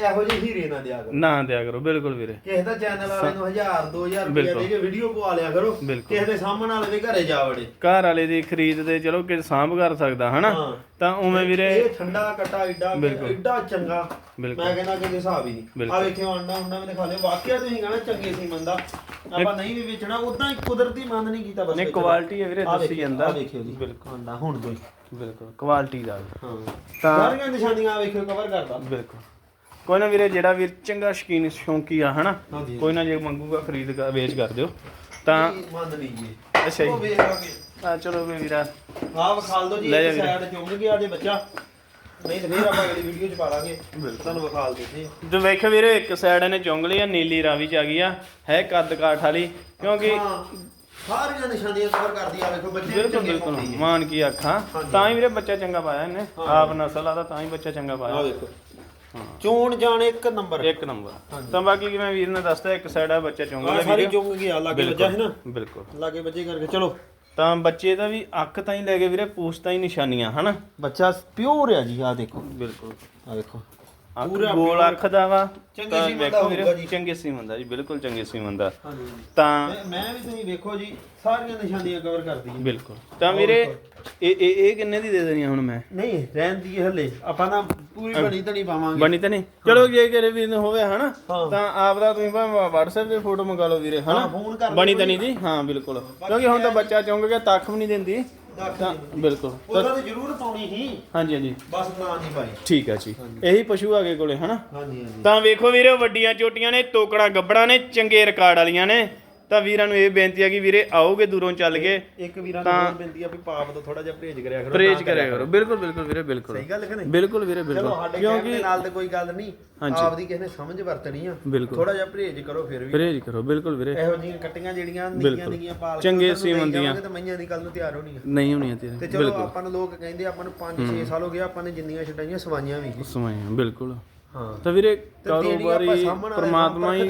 Speaker 2: ਇਹੋ ਜਿਹੇ ਹੀਰੇ ਨਾ ਦਿਆ ਕਰੋ।
Speaker 1: ਨਾ ਦਿਆ ਕਰੋ ਬਿਲਕੁਲ ਵੀਰੇ।
Speaker 2: ਕਿਸੇ ਦਾ ਚੈਨਲ ਵਾਲੇ ਨੂੰ 1000 2000 ਰੁਪਏ। ਦੇ ਕੇ ਵੀਡੀਓ ਪਵਾ ਲਿਆ ਕਰੋ। ਕਿਸੇ ਦੇ ਸਾਹਮਣੇ ਵਾਲੇ ਦੇ ਘਰੇ ਜਾ ਵੜੇ।
Speaker 1: ਘਰ ਵਾਲੇ ਦੀ ਖਰੀਦ ਦੇ ਚਲੋ ਕਿ ਸਾਂਭ ਕਰ ਸਕਦਾ ਹਨਾ। ਤਾਂ ਉਵੇਂ ਵੀਰੇ
Speaker 2: ਇਹ ਠੰਡਾ ਕੱਟਾ ਏਡਾ। ਏਡਾ ਚੰਗਾ। ਮੈਂ ਕਹਿੰਦਾ ਕਿ ਹਿਸਾਬ ਹੀ ਨਹੀਂ। ਆ ਵੇਖਿਓ ਅੰਡਾ ਹੁੰਦਾ ਵੀ ਦਿਖਾ ਲਿਓ ਵਾਕਿਆ ਤੁਸੀਂ ਕਹਣਾ ਚੰਗੇ ਸੀ ਮੰਦਾ। ਆਪਾਂ ਨਹੀਂ ਵੀ ਵੇਚਣਾ ਉਦਾਂ ਹੀ ਕੁਦਰਤੀ ਮੰਨ ਨਹੀਂ ਕੀਤਾ ਬਸ
Speaker 1: ਨੇ
Speaker 2: ਵੇਚਣਾ।
Speaker 1: ਕੁਆਲਿਟੀ ਹੈ ਵੀਰੇ ਦੱਸੀ ਜਾਂਦਾ।
Speaker 2: ਆਹ ਵੇਖਿਓ ਜੀ।
Speaker 1: ਬਿਲਕੁਲ।
Speaker 2: ਅੰਡਾ ਹੁਣ ਹੀ
Speaker 1: ਬਿਲਕੁਲ। ਕੁਆਲਿਟੀ ਦਾ।
Speaker 2: ਹਾਂ।
Speaker 1: ਤਾਂ-
Speaker 2: ਸਾਰੀਆਂ ਨਿਸ਼ਾਨੀਆਂ ਵੇਖਿਓ ਕਵਰ ਕਰਦਾ।
Speaker 1: ਬਿਲਕੁਲ। ਕੋਈ ਨਾ ਵੀਰੇ ਜਿਹੜਾ ਵੀਰ ਚੰਗਾ ਸ਼ਕੀਨ ਸ਼ੌਂਕੀ ਆ ਹਨਾ?
Speaker 2: ਹਾਂਜੀ।
Speaker 1: ਕੋਈ ਨਾ ਜੇ ਮੰਗੂਗਾ ਖਰੀਦ ਕਰ ਵੇਚ ਕਰ ਦਿਓ। ਤਾਂ
Speaker 2: ਮੰਨ
Speaker 1: ਅੱਛਾ
Speaker 2: ਉਹ
Speaker 1: ਜੀ
Speaker 2: ਵੇਖ ਲਾਂਗੇ।
Speaker 1: ਆ ਚਲੋ ਵੀ ਵੀਰਾ।
Speaker 2: ਆਹ ਵਿਖਾਲ ਦੋ ਜੀ
Speaker 1: ਲੈ ਜਾ
Speaker 2: ਇੱਕ
Speaker 1: ਵੀਰੇ।
Speaker 2: ਸਾਈਡ ਚੁੰਗ ਗਿਆ ਜੇ ਬੱਚਾ। ਨਹੀਂ ਤੇ ਫੇਰ ਆਪਾਂ ਅਗਲੀ ਵੀਡੀਓ ਚ ਪਾ ਲਾਂਗੇ। ਤੁਹਾਨੂੰ ਵਿਖਾਲ ਦਿੱਤੇ
Speaker 1: ਜੋ ਵੇਖ ਵੀਰੇ ਇੱਕ ਸਾਈਡ ਇਹਨੇ ਚੁੰਗ ਲਈ ਆ ਨੀਲੀ ਰਾਵੀ ਚ ਆ ਗਈ ਆ। ਹੈ ਕੱਦ ਕਾਠ ਵਾਲੀ। ਕਿਉਂਕਿ
Speaker 2: ਹਾਂ ਸਾਰੀਆਂ ਨਿਸ਼ਾਨੀਆਂ ਕਵਰ ਕਰਦੀ ਆ ਵੇਖੋ ਬੱਚੇ ਵੀ
Speaker 1: ਬਿਲਕੁਲ
Speaker 2: ਚੰਗੇ
Speaker 1: ਬਿਲਕੁਲ।
Speaker 2: ਪਾਉਂਦੇ
Speaker 1: ਮਾਨ ਕੀ ਆਖਾਂ। ਤਾਂ ਹੀ ਵੀਰੇ ਬੱਚਾ ਚੰਗਾ ਪਾਇਆ ਇਹਨੇ। ਆਪ ਨਸਲ ਆਦਾ ਤਾਂ ਹੀ ਬੱਚਾ ਚੰਗਾ
Speaker 2: ਆ
Speaker 1: ਪਾਇਆ
Speaker 2: ਵੇਖੋ। ਚੋਣ ਜਾਣ ਇੱਕ ਨੰਬਰ।
Speaker 1: ਇੱਕ ਨੰਬਰ। ਤਾਂ ਬਾਕੀ ਕਿਵੇਂ ਵੀਰ ਨੇ ਦੱਸਤਾ ਇੱਕ ਸਾਈਡ ਆ ਬੱਚਾ ਚੁੰਗ
Speaker 2: ਆ
Speaker 1: ਲਿਆ
Speaker 2: ਸਾਰੀ ਚੁੰਗ ਗਿਆ ਲਾਗੇ ਵੱਜਾ ਹੈ ਨਾ।
Speaker 1: ਬਿਲਕੁਲ
Speaker 2: ਲਾਗੇ ਬੱਚੇ ਕਰਕੇ ਚਲੋ।
Speaker 1: ਤਾਂ ਬੱਚੇ ਦਾ ਵੀ ਅੱਖ ਤਾਂ ਹੀ ਲੈ ਕੇ ਵੀਰੇ ਪੂਛ ਤਾਂ ਹੀ ਨਿਸ਼ਾਨੀਆਂ ਹਨਾ?
Speaker 2: ਬੱਚਾ ਪਿਓਰ ਆ ਜੀ ਆ ਦੇਖੋ।
Speaker 1: ਬਿਲਕੁਲ।
Speaker 2: ਆ ਦੇਖੋ।
Speaker 1: ਅੱਖ
Speaker 2: ਪੂਰਾ
Speaker 1: ਗੋਲ ਅੱਖ ਦਾ ਵਾ
Speaker 2: ਚੰਗੇ
Speaker 1: ਤਾਂ
Speaker 2: ਸੀਮਨ ਦਾ
Speaker 1: ਵੇਖੋ
Speaker 2: ਹੋਊਗਾ
Speaker 1: ਵੀਰੇ
Speaker 2: ਜੀ।
Speaker 1: ਚੰਗੇ ਸੀਮਨ ਦਾ ਜੀ ਬਿਲਕੁਲ ਚੰਗੇ ਸੀਮਨ ਦਾ
Speaker 2: ਹਾਂਜੀ।
Speaker 1: ਤਾਂ
Speaker 2: ਮੈਂ- ਮੈਂ ਵੀ ਤੁਸੀਂ ਵੇਖੋ ਜੀ ਸਾਰੀਆਂ ਨਿਸ਼ਾਨੀਆਂ ਕਵਰ ਕਰਦੀ ਹੈ
Speaker 1: ਬਿਲਕੁਲ। ਤਾਂ ਵੀਰੇ ਇਹ ਇਹ ਇਹ ਕਿੰਨੇ ਦੀ ਦੇ ਦੇਣੀ ਆ ਹੁਣ ਮੈਂ?
Speaker 2: ਨਹੀਂ ਰਹਿਣ ਦੀ ਹੱਲੇ। ਆਪਾਂ ਨਾ ਪੂਰੀ ਬਣੀ ਧਣੀ ਪਾਵਾਂਗੇ।
Speaker 1: ਬਣੀ ਤਾਂ ਨਹੀਂ। ਚਲੋ ਜੇ ਕਿਰੇ ਵੀ ਹੋਵੇ ਹਨਾ
Speaker 2: ਹਾਂ।
Speaker 1: ਤਾਂ ਆਪ ਦਾ ਤੁਸੀਂ ਭਾਵੇਂ WhatsApp ਤੇ ਫੋਟੋ ਮੰਗਾ ਲਓ ਵੀਰੇ ਹਨਾ?
Speaker 2: ਹਾਂ, ਫੋਨ ਕਰ
Speaker 1: ਬਣੀ ਤਾਂ ਨਹੀਂ ਜੀ? ਹਾਂ ਬਿਲਕੁਲ। ਕਿਉਂਕਿ ਹੁਣ ਤਾਂ ਬੱਚਾ ਚੁੰਗ ਗਿਆ ਤੱਕ ਵੀ ਨਹੀਂ ਦਿੰਦੀ। ਤਾਂ ਬਿਲਕੁਲ।
Speaker 2: ਉਹਦਾ ਤੇ ਜ਼ਰੂਰ ਪਾਉਣੀ ਸੀ।
Speaker 1: ਹਾਂਜੀ ਹਾਂਜੀ।
Speaker 2: ਬਸ ਨਾ ਨਹੀਂ ਪਾਈ।
Speaker 1: ਠੀਕ ਹੈ ਜੀ। ਇਹੀ ਪਸ਼ੂ ਆਗੇ ਕੋਲੇ ਹਨਾ?
Speaker 2: ਹਾਂਜੀ ਹਾਂਜੀ।
Speaker 1: ਤਾਂ ਵੇਖੋ ਵੀਰੇ ਵੱਡੀਆਂ ਚੋਟੀਆਂ ਨੇ ਤੋਕੜਾ ਗੱਬੜਾਂ ਨੇ ਚੰਗੇ ਰਿਕਾਰਡ ਵਾਲੀਆਂ ਨੇ। ਤਾਂ ਵੀਰਾਂ ਨੂੰ ਇਹ ਬੇਨਤੀ ਆ ਕਿ ਵੀਰੇ ਆਓਗੇ ਦੂਰੋਂ ਚੱਲ ਕੇ
Speaker 2: ਇੱਕ ਵੀਰਾਂ ਨੂੰ ਹੋਰ ਬੇਨਤੀ ਆ ਵੀ ਪਾਪ ਤੋਂ ਥੋੜਾ ਜਿਹਾ ਪਰਹੇਜ਼ ਕਰਿਆ ਕਰੋ
Speaker 1: ਪ੍ਰੇਜ ਕਰਿਆ ਕਰੋ। ਬਿਲਕੁਲ ਬਿਲਕੁਲ ਵੀਰੇ ਬਿਲਕੁਲ।
Speaker 2: ਸਹੀ ਗੱਲ ਕਿ ਨਹੀਂ?
Speaker 1: ਬਿਲਕੁਲ ਵੀਰੇ
Speaker 2: ਚਲੋ
Speaker 1: ਬਿਲਕੁਲ
Speaker 2: ਸਾਡੇ ਕਹਿਣ ਦੇ ਨਾਲ ਤੇ ਕੋਈ ਗੱਲ ਨਹੀਂ। ਆਪਦੀ ਕਿਸੇ ਨੇ ਸਮਝ ਵਰਤਣੀ ਆ।
Speaker 1: ਬਿਲਕੁਲ।
Speaker 2: ਥੋੜਾ ਜਿਹਾ ਪਰਹੇਜ਼ ਕਰੋ ਫਿਰ ਵੀ।
Speaker 1: ਪ੍ਰੇਜ ਕਰੋ ਬਿਲਕੁਲ ਵੀਰੇ।
Speaker 2: ਇਹੋ ਜਿਹੀਆਂ ਕੱਟੀਆਂ ਜਿਹੜੀਆਂ ਨਿੱਕੀਆਂ। ਨਿੱਕੀਆਂ ਪਾਲ ਕੇ
Speaker 1: ਚੰਗੇ
Speaker 2: ਉਹਨਾਂ ਨੂੰ
Speaker 1: ਸੀਮਨ
Speaker 2: ਦੇਈ
Speaker 1: ਦੀਆਂ।
Speaker 2: ਜਾਵਾਂਗੇ ਤਾਂ ਮਈਆਂ ਦੀ ਕੱਲ ਨੂੰ ਤਿਆਰ ਹੋਣੀ ਆ
Speaker 1: ਨਹੀਂ ਹੋਣੀਆਂ
Speaker 2: ਤੇ ਚਲੋ ਆਪਾਂ ਨੂੰ ਲੋਕ ਕਹਿੰਦੇ ਆਪਾਂ ਨੂੰ 5-6 ਸਾਲ ਹੋ ਗਏ ਆਪਾਂ ਨੇ ਜਿੰਨੀਆਂ ਛਡਾਈਆਂ ਸਵਾਈਆਂ ਵੀ।
Speaker 1: ਸਮਾਈਆਂ ਬਿਲਕੁਲ। ਤਾਂ ਵੀਰੇ ਕਾਰੋਬਾਰੀ ਪ੍ਰਮਾਤਮਾ ਹੀ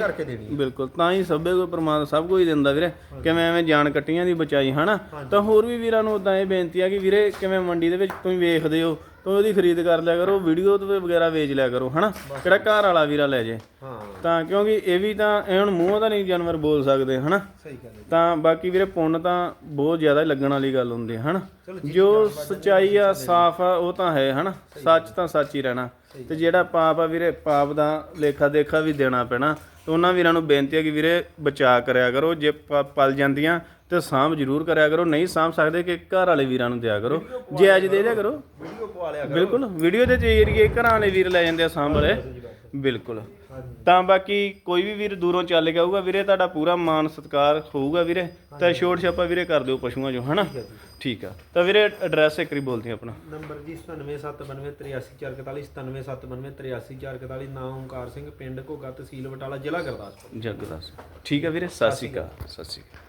Speaker 1: ਬਿਲਕੁਲ ਤਾਂ ਹੀ ਸਭੇ ਕੋਈ ਪ੍ਰਮਾਤਮਾ ਸਭ ਕੁਝ ਦਿੰਦਾ ਵੀਰੇ। ਕਿਵੇਂ ਐਵੇਂ ਜਾਨ ਕੱਟੀਆਂ ਦੀ ਬਚਾਈ ਹਨਾ? ਤਾਂ ਹੋਰ ਵੀ ਵੀਰਾਂ ਨੂੰ ਉਦਾਂ ਇਹ ਬੇਨਤੀ ਆ ਕਿ ਵੀਰੇ ਕਿਵੇਂ ਮੰਡੀ ਦੇ ਵਿੱਚ ਤੁਸੀਂ ਵੇਖਦੇ ਹੋ ਤਾਂ ਉਹਦੀ ਖਰੀਦ ਕਰ ਲਿਆ ਕਰੋ ਵੀਡੀਓ ਤੇ ਵਗੈਰਾ ਵੇਚ ਲਿਆ ਕਰੋ ਹਨਾ? ਕਿਹੜਾ ਘਰ ਵਾਲਾ ਵੀਰਾ ਲੈ ਜੇ।
Speaker 2: ਹਾਂ।
Speaker 1: ਤਾਂ ਕਿਉਂਕਿ ਇਹ ਵੀ ਤਾਂ ਇਹ ਹੁਣ ਮੂੰਹੋਂ ਤਾਂ ਨਹੀਂ ਜਾਨਵਰ ਬੋਲ ਸਕਦੇ ਹਨਾ?
Speaker 2: ਸਹੀ ਗੱਲ ਹੈ
Speaker 1: ਤਾਂ ਬਾਕੀ ਵੀਰੇ ਪੁੰਨ ਤਾਂ ਬਹੁਤ ਜ਼ਿਆਦਾ ਲੱਗਣ ਵਾਲੀ ਗੱਲ ਹੁੰਦੀ ਹੈ ਹਨਾ? ਜੋ ਸਚਾਈ ਆ ਸਾਫ਼ ਆ ਉਹ ਤਾਂ ਹੈ ਹਨਾ? ਸੱਚ ਤਾਂ ਸੱਚ ਹੀ ਰਹਿਣਾ। ਤੇ ਜਿਹੜਾ ਪਾਪ ਆ ਵੀਰੇ ਪਾਪ ਦਾ ਲੇਖਾ ਦੇਖਾ ਵੀ ਦੇਣਾ ਪੈਣਾ। ਤੇ ਉਹਨਾਂ ਵੀਰਾਂ ਨੂੰ ਬੇਨਤੀ ਹੈ ਕਿ ਵੀਰੇ ਬਚਾ ਕਰਿਆ ਕਰੋ। ਜੇ ਪਲ ਜਾਂਦੀਆਂ ਤੇ ਸਾਂਭ ਜ਼ਰੂਰ ਕਰਿਆ ਕਰੋ ਨਹੀਂ ਸਾਂਭ ਸਕਦੇ ਕਿ ਘਰ ਵਾਲੇ ਵੀਰਾਂ ਨੂੰ ਦਿਆ ਕਰੋ। ਜੇ ਅੱਜ ਦੇ ਦਿਆ ਕਰੋ।
Speaker 2: ਵੀਡੀਓ ਪਵਾ ਲਿਆ
Speaker 1: ਬਿਲਕੁਲ ਵੀਡੀਓ ਦੇ ਏਰੀਏ ਘਰਾਂ ਵਾਲੇ ਵੀਰ ਲੈ ਜਾਂਦੇ ਆ ਸਾਂਭ ਵਾਲੇ। ਬਿਲਕੁਲ। ਤਾਂ ਬਾਕੀ ਕੋਈ ਵੀ ਵੀਰ ਦੂਰੋਂ ਚੱਲ ਕੇ ਆਊਗਾ ਵੀਰੇ ਤੁਹਾਡਾ ਪੂਰਾ ਮਾਨ ਸਤਿਕਾਰ ਹੋਊਗਾ ਵੀਰੇ। ਤਾਂ ਛੋਟ ਛਾਪਾ ਵੀਰੇ ਕਰ ਦਿਓ ਪਸ਼ੂਆਂ ਜੋ ਹਨਾ? ਠੀਕ ਆ। ਤਾਂ ਵੀਰੇ ਐਡਰੈਸ ਇੱਕ ਵਾਰੀ ਬੋਲਦੇ ਆਪਣਾ।
Speaker 2: ਨੰਬਰ ਜੀ 9779383441 9779383441 ਨਾਮ ਓਮਕਾਰ ਸਿੰਘ ਪਿੰਡ ਘੋਗਾ ਤਹਿਸੀਲ ਬਟਾਲਾ ਜ਼ਿਲ੍ਹਾ ਗੁਰਦਾਸਪੁਰ।
Speaker 1: ਜਗਦਾਸ ਠੀਕ ਆ ਵੀਰੇ ਸਤਿ ਸ਼੍ਰੀ ਅਕਾਲ ਸਤਿ ਸ਼੍ਰੀ ਅਕਾਲ।